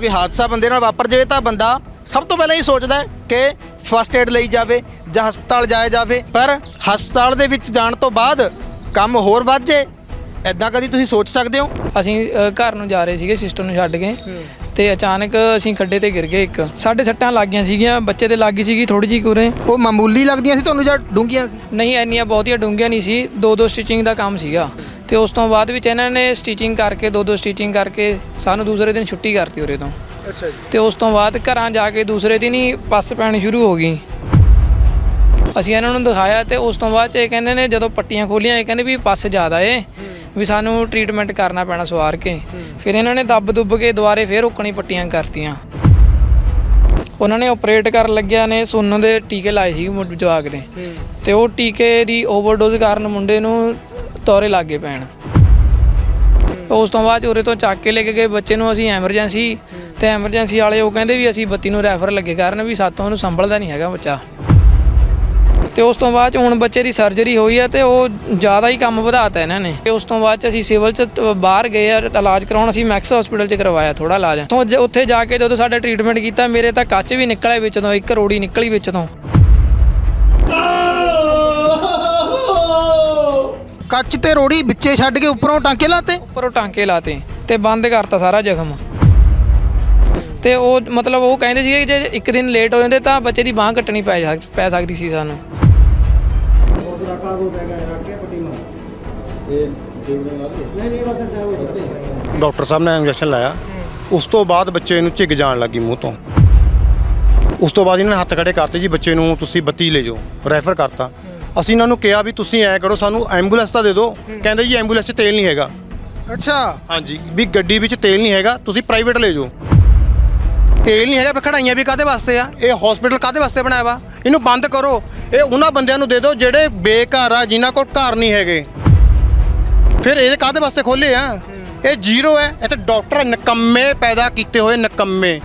ਕਿ ਹਾਦਸਾ ਬੰਦੇ ਨਾਲ ਵਾਪਰ ਜਾਵੇ ਤਾਂ ਬੰਦਾ ਸਭ ਤੋਂ ਪਹਿਲਾਂ ਇਹ ਸੋਚਦਾ ਕਿ ਫਸਟ ਏਡ ਲਈ ਜਾਵੇ ਜਾਂ ਹਸਪਤਾਲ ਜਾਇਆ ਜਾਵੇ। ਪਰ ਹਸਪਤਾਲ ਦੇ ਵਿੱਚ ਜਾਣ ਤੋਂ ਬਾਅਦ ਕੰਮ ਹੋਰ ਵੱਧ ਜੇ ਐਦਾਂ ਕਦੀ ਤੁਸੀਂ ਸੋਚ ਸਕਦੇ ਹੋ? ਅਸੀਂ ਅ, ਘਰ ਨੂੰ ਜਾ ਰਹੇ ਸੀਗੇ ਸਿਸਟਰ ਨੂੰ ਛੱਡ ਕੇ। ਤੇ ਅਚਾਨਕ ਅਸੀਂ ਖੱਡੇ ਤੇ ਗਿਰ ਗਏ ਇੱਕ। ਸਾਡੇ ਸੱਟਾਂ ਲੱਗ ਗਈਆਂ ਸੀਗੀਆਂ ਬੱਚੇ ਤੇ ਲੱਗ ਗਈ ਸੀਗੀ ਥੋੜੀ ਜਿਹੀ ਕੁਰੇ। ਉਹ ਮਾਮੂਲੀ ਲੱਗਦੀਆਂ ਸੀ ਤੁਹਾਨੂੰ ਜਾਂ ਡੂੰਘੀਆਂ ਸੀ? ਨਹੀਂ ਇੰਨੀਆਂ ਬਹੁਤੀਆਂ ਡੂੰਘੀਆਂ ਨਹੀਂ ਸੀ। ਦੋ ਦੋ ਸਟਿਚਿੰਗ ਦਾ ਕੰਮ ਸੀਗਾ। ਤੇ ਉਸ ਤੋਂ ਬਾਅਦ ਵਿੱਚ ਇਹਨਾਂ ਨੇ ਸਟਿਚਿੰਗ ਕਰਕੇ ਦੋ ਦੋ ਸਟਿਚਿੰਗ ਕਰਕੇ ਸਾਨੂੰ ਦੂਸਰੇ ਦਿਨ ਛੁੱਟੀ ਕਰਤੀ ਉਰੇ ਤੋਂ। ਅੱਛਾ ਜੀ। ਤੇ ਉਸ ਤੋਂ ਬਾਅਦ ਘਰਾਂ ਜਾ ਕੇ ਦੂਸਰੇ ਦਿਨ ਹੀ ਪੱਸ ਪੈਣੀ ਸ਼ੁਰੂ ਹੋ ਗਈ। ਅਸੀਂ ਇਹਨਾਂ ਨੂੰ ਦਿਖਾਇਆ ਤੇ ਉਸ ਤੋਂ ਬਾਅਦ ਚ ਇਹ ਕਹਿੰਦੇ ਨੇ ਜਦੋਂ ਪੱਟੀਆਂ ਖੋਲੀਆਂ ਇਹ ਕਹਿੰਦੇ ਵੀ ਪੱਸ ਜ਼ਿਆਦਾ ਏ ਵੀ ਸਾਨੂੰ ਟ੍ਰੀਟਮੈਂਟ ਕਰਨਾ ਪੈਣਾ ਸਵਾਰ ਕੇ। ਫਿਰ ਇਹਨਾਂ ਨੇ ਦੱਬ ਦੁੱਬ ਕੇ ਦੁਬਾਰੇ ਫੇਰ ਉੱਕਣੀ ਪੱਟੀਆਂ ਕਰਤੀਆਂ। ਉਹਨਾਂ ਨੇ ਆਪਰੇਟ ਕਰਨ ਲੱਗਿਆ ਨੇ ਸੁੰਨ ਦੇ ਟੀਕੇ ਲਾਏ ਸੀ ਜਵਾਕ ਦੇ। ਤੇ ਉਹ ਟੀਕੇ ਦੀ ਓਵਰਡੋਜ਼ ਕਾਰਨ ਮੁੰਡੇ ਨੂੰ ਤੋਰੇ ਲੱਗੇ ਪੈਣ। ਉਸ ਤੋਂ ਬਾਅਦ 'ਚ ਉਰੇ ਤੋਂ ਚੱਕ ਕੇ ਲੈ ਕੇ ਗਏ ਬੱਚੇ ਨੂੰ ਅਸੀਂ ਐਮਰਜੈਂਸੀ, ਤੇ ਐਮਰਜੈਂਸੀ ਵਾਲੇ ਉਹ ਕਹਿੰਦੇ ਵੀ ਅਸੀਂ ਬੱਤੀ ਨੂੰ ਰੈਫਰ ਲੱਗੇ ਕਰਨ ਵੀ ਸਾਤੋਂ ਉਹਨੂੰ ਸੰਭਲਦਾ ਨਹੀਂ ਹੈਗਾ ਬੱਚਾ। ਤੇ ਉਸ ਤੋਂ ਬਾਅਦ 'ਚ ਹੁਣ ਬੱਚੇ ਦੀ ਸਰਜਰੀ ਹੋਈ ਹੈ ਤੇ ਉਹ ਜ਼ਿਆਦਾ ਹੀ ਕੰਮ ਵਧਾਤਾ ਇਹਨਾਂ ਨੇ। ਤੇ ਉਸ ਤੋਂ ਬਾਅਦ 'ਚ ਅਸੀਂ ਸਿਵਲ 'ਚ ਬਾਹਰ ਗਏ ਆ, ਇਲਾਜ ਕਰਾਉਣ ਅਸੀਂ ਮੈਕਸ ਹਸਪੀਟਲ 'ਚ ਕਰਵਾਇਆ ਥੋੜਾ ਇਲਾਜ। ਤੋਂ ਜ- ਉੱਥੇ ਜਾ ਕੇ ਜਦੋਂ ਸਾਡਾ ਟ੍ਰੀਟਮੈਂਟ ਕੀਤਾ, ਮੇਰੇ ਤਾਂ ਕੱਚ ਵੀ ਨਿਕਲਿਆ ਵਿੱਚ ਤੋਂ ਇੱਕ ਰੋੜੀ ਨਿਕਲੀ ਵਿੱਚ। ਕੱਚ ਤੇ ਰੋੜੀ ਵਿੱਚੇ ਛੱਡ ਕੇ ਉੱਪਰੋਂ ਟਾਂਕੇ ਲਾਤੇ? ਉੱਪਰੋਂ ਟਾਂਕੇ ਲਾਤੇ ਤੇ ਬੰਦ ਕਰਤਾ ਸਾਰਾ ਜ਼ਖਮ। ਤੇ ਉਹ ਮਤਲਬ ਉਹ ਕਹਿੰਦੇ ਸੀਗੇ ਕਿ ਜੇ ਇੱਕ ਦਿਨ ਲੇਟ ਹੋ ਜਾਂਦੇ ਤਾਂ ਬੱਚੇ ਦੀ ਬਾਹ ਕੱਟਣੀ ਪੈ ਸਕ- ਪੈ ਸਕਦੀ ਸੀ ਸਾਨੂੰ। ਡਾਕਟਰ ਸਾਹਿਬ ਨੇ ਇੰਜੈਕਸ਼ਨ ਲਾਇਆ। ਉਸ ਤੋਂ ਬਾਅਦ ਬੱਚੇ ਨੂੰ ਝਿੱਗ ਜਾਣ ਲੱਗੀ ਮੂੰਹ ਤੋਂ। ਉਸ ਤੋਂ ਬਾਅਦ ਇਹਨਾਂ ਨੇ ਹੱਥ ਖੜੇ ਕਰਤੇ ਜੀ ਬੱਚੇ ਨੂੰ ਤੁਸੀਂ ਬੱਤੀ ਲੈ ਜਾਓ ਰੈਫਰ ਕਰਤਾ। ਅਸੀਂ ਇਹਨਾਂ ਨੂੰ ਕਿਹਾ ਵੀ ਤੁਸੀਂ ਐਂ ਕਰੋ ਸਾਨੂੰ ਐਂਬੂਲੈਂਸ ਤਾਂ ਦੇ ਦਿਓ। ਕਹਿੰਦੇ ਜੀ ਐਂਬੂਲੈਂਸ 'ਚ ਤੇਲ ਨਹੀਂ ਹੈਗਾ। ਅੱਛਾ। ਹਾਂਜੀ ਵੀ ਗੱਡੀ ਵਿੱਚ ਤੇਲ ਨਹੀਂ ਹੈਗਾ ਤੁਸੀਂ ਪ੍ਰਾਈਵੇਟ ਲੈ ਜਾਓ। ਤੇਲ ਨਹੀਂ ਹੈਗਾ ਫਿਰ ਖੜਾਈਆਂ ਵੀ ਕਾਦੇ ਵਾਸਤੇ ਆ? ਇਹ ਹਸਪੀਟਲ ਕਾਦੇ ਵਾਸਤੇ ਬਣਾਇਆ ਵਾ? ਇਹਨੂੰ ਬੰਦ ਕਰੋ। ਇਹ ਉਹਨਾਂ ਬੰਦਿਆਂ ਨੂੰ ਦੇ ਦਿਓ ਜਿਹੜੇ ਬੇਘਰ ਆ ਜਿਨ੍ਹਾਂ ਕੋਲ ਘਰ ਨਹੀਂ ਹੈਗੇ। ਫਿਰ ਇਹ ਕਾਦੇ ਵਾਸਤੇ ਖੋਲੇ ਆ? ਇਹ ਜ਼ੀਰੋ ਹੈ। ਇੱਥੇ ਡਾਕਟਰ ਨਕੰਮੇ ਪੈਦਾ ਕੀਤੇ ਹੋਏ ਨਕੰਮੇ।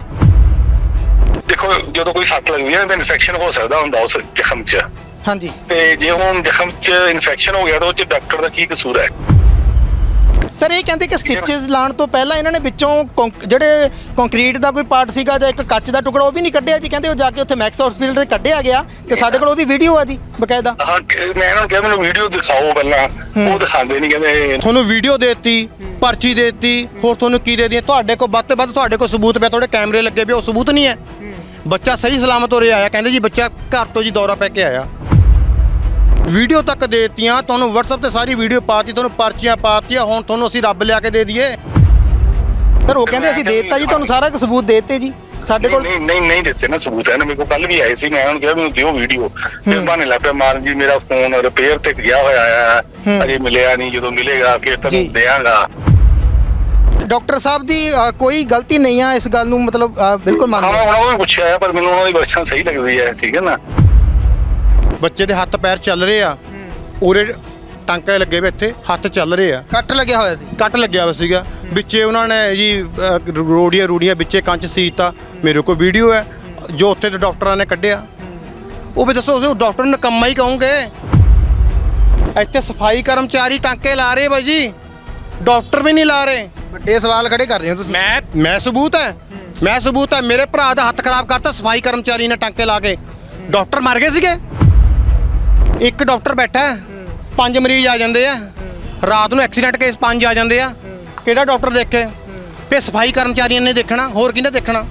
ਦੇਖੋ ਜਦੋਂ ਕੋਈ ਸੱਟ ਲੱਗਦੀ ਹੈ ਤਾਂ ਇਨਫੈਕਸ਼ਨ ਹੋ ਸਕਦਾ ਹੁੰਦਾ ਉਸ ਜ਼ਖਮ 'ਚ। ਹਾਂਜੀ। ਤੇ ਜੇ ਹੁਣ ਜ਼ਖਮ 'ਚ ਇਨਫੈਕਸ਼ਨ ਹੋ ਗਿਆ ਤਾਂ ਉਹ 'ਚ ਡਾਕਟਰ ਦਾ ਕੀ ਕਸੂਰ ਹੈ? ਸਰ ਇਹ ਕਹਿੰਦੇ ਕਿ ਸਟਿਚਸ ਲਾਉਣ ਤੋਂ ਪਹਿਲਾਂ ਇਹਨਾਂ ਨੇ ਵਿੱਚੋਂ ਜਿਹੜੇ ਕੰਕਰੀਟ ਦਾ ਕੋਈ ਪਾਰਟ ਸੀਗਾ ਜਾਂ ਇੱਕ ਕੱਚ ਦਾ ਟੁਕੜਾ ਉਹ ਵੀ ਨਹੀਂ ਕੱਢਿਆ ਜੀ। ਕਹਿੰਦੇ ਉਹ ਜਾ ਕੇ ਉੱਥੇ ਮੈਕਸ ਹਸਪੀਟਲ ਤੇ ਕੱਢਿਆ ਗਿਆ ਤੇ ਸਾਡੇ ਕੋਲ ਉਹਦੀ ਵੀਡੀਓ ਆ ਜੀ ਬਕਾਇਦਾ। ਹਾਂ ਮੈਂ ਇਹਨਾਂ ਨੂੰ ਕਿਹਾ ਮੈਨੂੰ ਵੀਡੀਓ ਦਿਖਾਓ ਪਹਿਲਾਂ। ਉਹ ਦਿਖਾਉਂਦੇ ਨਹੀਂ ਕਹਿੰਦੇ ਤੁਹਾਨੂੰ ਵੀਡੀਓ ਦੇਤੀ ਪਰਚੀ ਦੇਤੀ ਹੋਰ ਤੁਹਾਨੂੰ ਕੀ ਦੇ ਦਈਏ ਤੁਹਾਡੇ ਕੋਲ ਵੱਧ ਤੋਂ ਵੱਧ ਤੁਹਾਡੇ ਕੋਲ ਸਬੂਤ ਪਿਆ ਤੁਹਾਡੇ ਕੈਮਰੇ ਲੱਗੇ ਵੀ ਉਹ ਸਬੂਤ ਨਹੀਂ ਹੈ। ਬੱਚਾ ਸਹੀ ਸਲਾਮਤ ਉਰੇ ਆਇਆ ਕਹਿੰਦੇ ਜੀ ਬੱਚਾ ਘਰ ਤੋਂ ਜੀ ਦੌਰਾ ਪੈ ਕੇ ਆਇਆ। ਵੀਡੀਓ ਤੱਕ ਦੇਤੀਆਂ ਤੁਹਾਨੂੰ WhatsApp ਤੇ ਸਾਰੀ ਵੀਡੀਓ ਪਾਤੀ ਤੁਹਾਨੂੰ ਪਰਚੀਆਂ ਪਾਤੀਆਂ ਹੁਣ ਤੁਹਾਨੂੰ ਅਸੀਂ ਰੱਬ ਲਿਆ ਕੇ ਦੇ ਦਈਏ। ਸਰ ਉਹ ਕਹਿੰਦੇ ਅਸੀਂ ਦੇ ਦਿੱਤਾ ਜੀ ਤੁਹਾਨੂੰ ਸਾਰਾ ਕੁ ਸਬੂਤ ਦੇ ਦਿੱਤੇ ਜੀ ਸਾਡੇ ਕੋਲ ਨਹੀਂ ਨਹੀਂ ਨਹੀਂ ਦਿੱਤੇ ਨਾ ਸਬੂਤ ਹੈ ਨਾ ਮੇਰੇ ਕੋਲ ਕੱਲ ਵੀ ਆਏ ਸੀ ਮੈਂ ਉਹਨਾਂ ਨੂੰ ਕਿਹਾ ਮੈਨੂੰ ਦਿਓ ਵੀਡੀਓ। ਫਿਰ ਬਾਨੇ ਲੱਗ ਪਿਆ ਮਾਰਨ ਜੀ ਮੇਰਾ ਫੋਨ ਰਿਪੇਅਰ ਤੇ ਗਿਆ ਹੋਇਆ ਹੈ। ਅਜੇ ਮਿਲਿਆ ਨਹੀਂ ਜਦੋਂ ਮਿਲੇਗਾ ਫਿਰ ਜੀ। ਤੁਹਾਨੂੰ ਦੇਵਾਂਗਾ। ਡਾਕਟਰ ਸਾਹਿਬ ਦੀ ਅ, ਕੋਈ ਗਲਤੀ ਨਹੀਂ ਆ ਇਸ ਗੱਲ ਨੂੰ ਮਤਲਬ ਅ, ਬਿਲਕੁਲ ਹਾਂ ਮੰਨਦੇ ਉਹਨਾਂ ਨੂੰ ਵੀ ਪੁੱਛਿਆ ਹੈ, ਪਰ ਮੈਨੂੰ ਉਹਨਾਂ ਦੀ ਵਰਸ਼ਨ ਸਹੀ ਲੱਗਦੀ ਹੈ ਠੀਕ ਹੈ ਨਾ? ਬੱਚੇ ਦੇ ਹੱਥ ਪੈਰ ਚੱਲ ਰਹੇ ਆ। ਉਰੇ ਟਾਂਕੇ ਲੱਗੇ ਵੇ ਇੱਥੇ ਹੱਥ ਚੱਲ ਰਹੇ ਆ। ਕੱਟ ਲੱਗਿਆ ਹੋਇਆ ਸੀ? ਕੱਟ ਲੱਗਿਆ ਹੋਇਆ ਸੀਗਾ। ਵਿੱਚੇ ਉਹਨਾਂ ਨੇ ਜੀ ਅਹ, ਰੋੜੀਆਂ ਰੂੜੀਆਂ ਵਿੱਚੇ ਕੰਚ ਸੀਤਾ। ਮੇਰੇ ਕੋਲ ਵੀਡੀਓ ਹੈ ਜੋ ਉੱਥੇ ਦੇ ਡਾਕਟਰਾਂ ਨੇ ਕੱਢਿਆ। ਉਹ ਵੀ ਦੱਸੋ ਉਹ ਡਾਕਟਰ ਨਕੰਮਾ ਹੀ ਕਹੋਗੇ। ਇੱਥੇ ਸਫ਼ਾਈ ਕਰਮਚਾਰੀ ਟਾਂਕੇ ਲਾ ਰਹੇ ਬਾਈ ਜੀ। ਡਾਕਟਰ ਵੀ ਨਹੀਂ ਲਾ ਰਹੇ। ਵੱਡੇ ਸਵਾਲ ਖੜੇ ਕਰ ਰਹੇ ਹੋ ਤੁਸੀਂ। ਮੈਂ ਮੈਂ ਸਬੂਤ ਹੈ। ਮੈਂ ਸਬੂਤ ਹੈ ਮੇਰੇ ਭਰਾ ਦਾ ਹੱਥ ਖਰਾਬ ਕਰਤਾ ਸਫ਼ਾਈ ਕਰਮਚਾਰੀ ਨੇ ਟਾਂਕੇ ਲਾ ਕੇ। ਡਾਕਟਰ ਮਰ ਗਏ ਸੀਗੇ। ਇੱਕ ਡਾਕਟਰ ਬੈਠਾ ਹੈ, ਪੰਜ ਮਰੀਜ਼ ਆ ਜਾਂਦੇ ਆ। ਰਾਤ ਨੂੰ ਐਕਸੀਡੈਂਟ ਕੇਸ ਪੰਜ ਆ ਜਾਂਦੇ ਆ। ਕਿਹੜਾ ਡਾਕਟਰ ਦੇਖੇ? ਤੇ ਸਫ਼ਾਈ ਕਰਮਚਾਰੀਆਂ ਨੇ ਦੇਖਣਾ ਹੋਰ ਕਿਹਨੇ ਦੇਖਣਾ?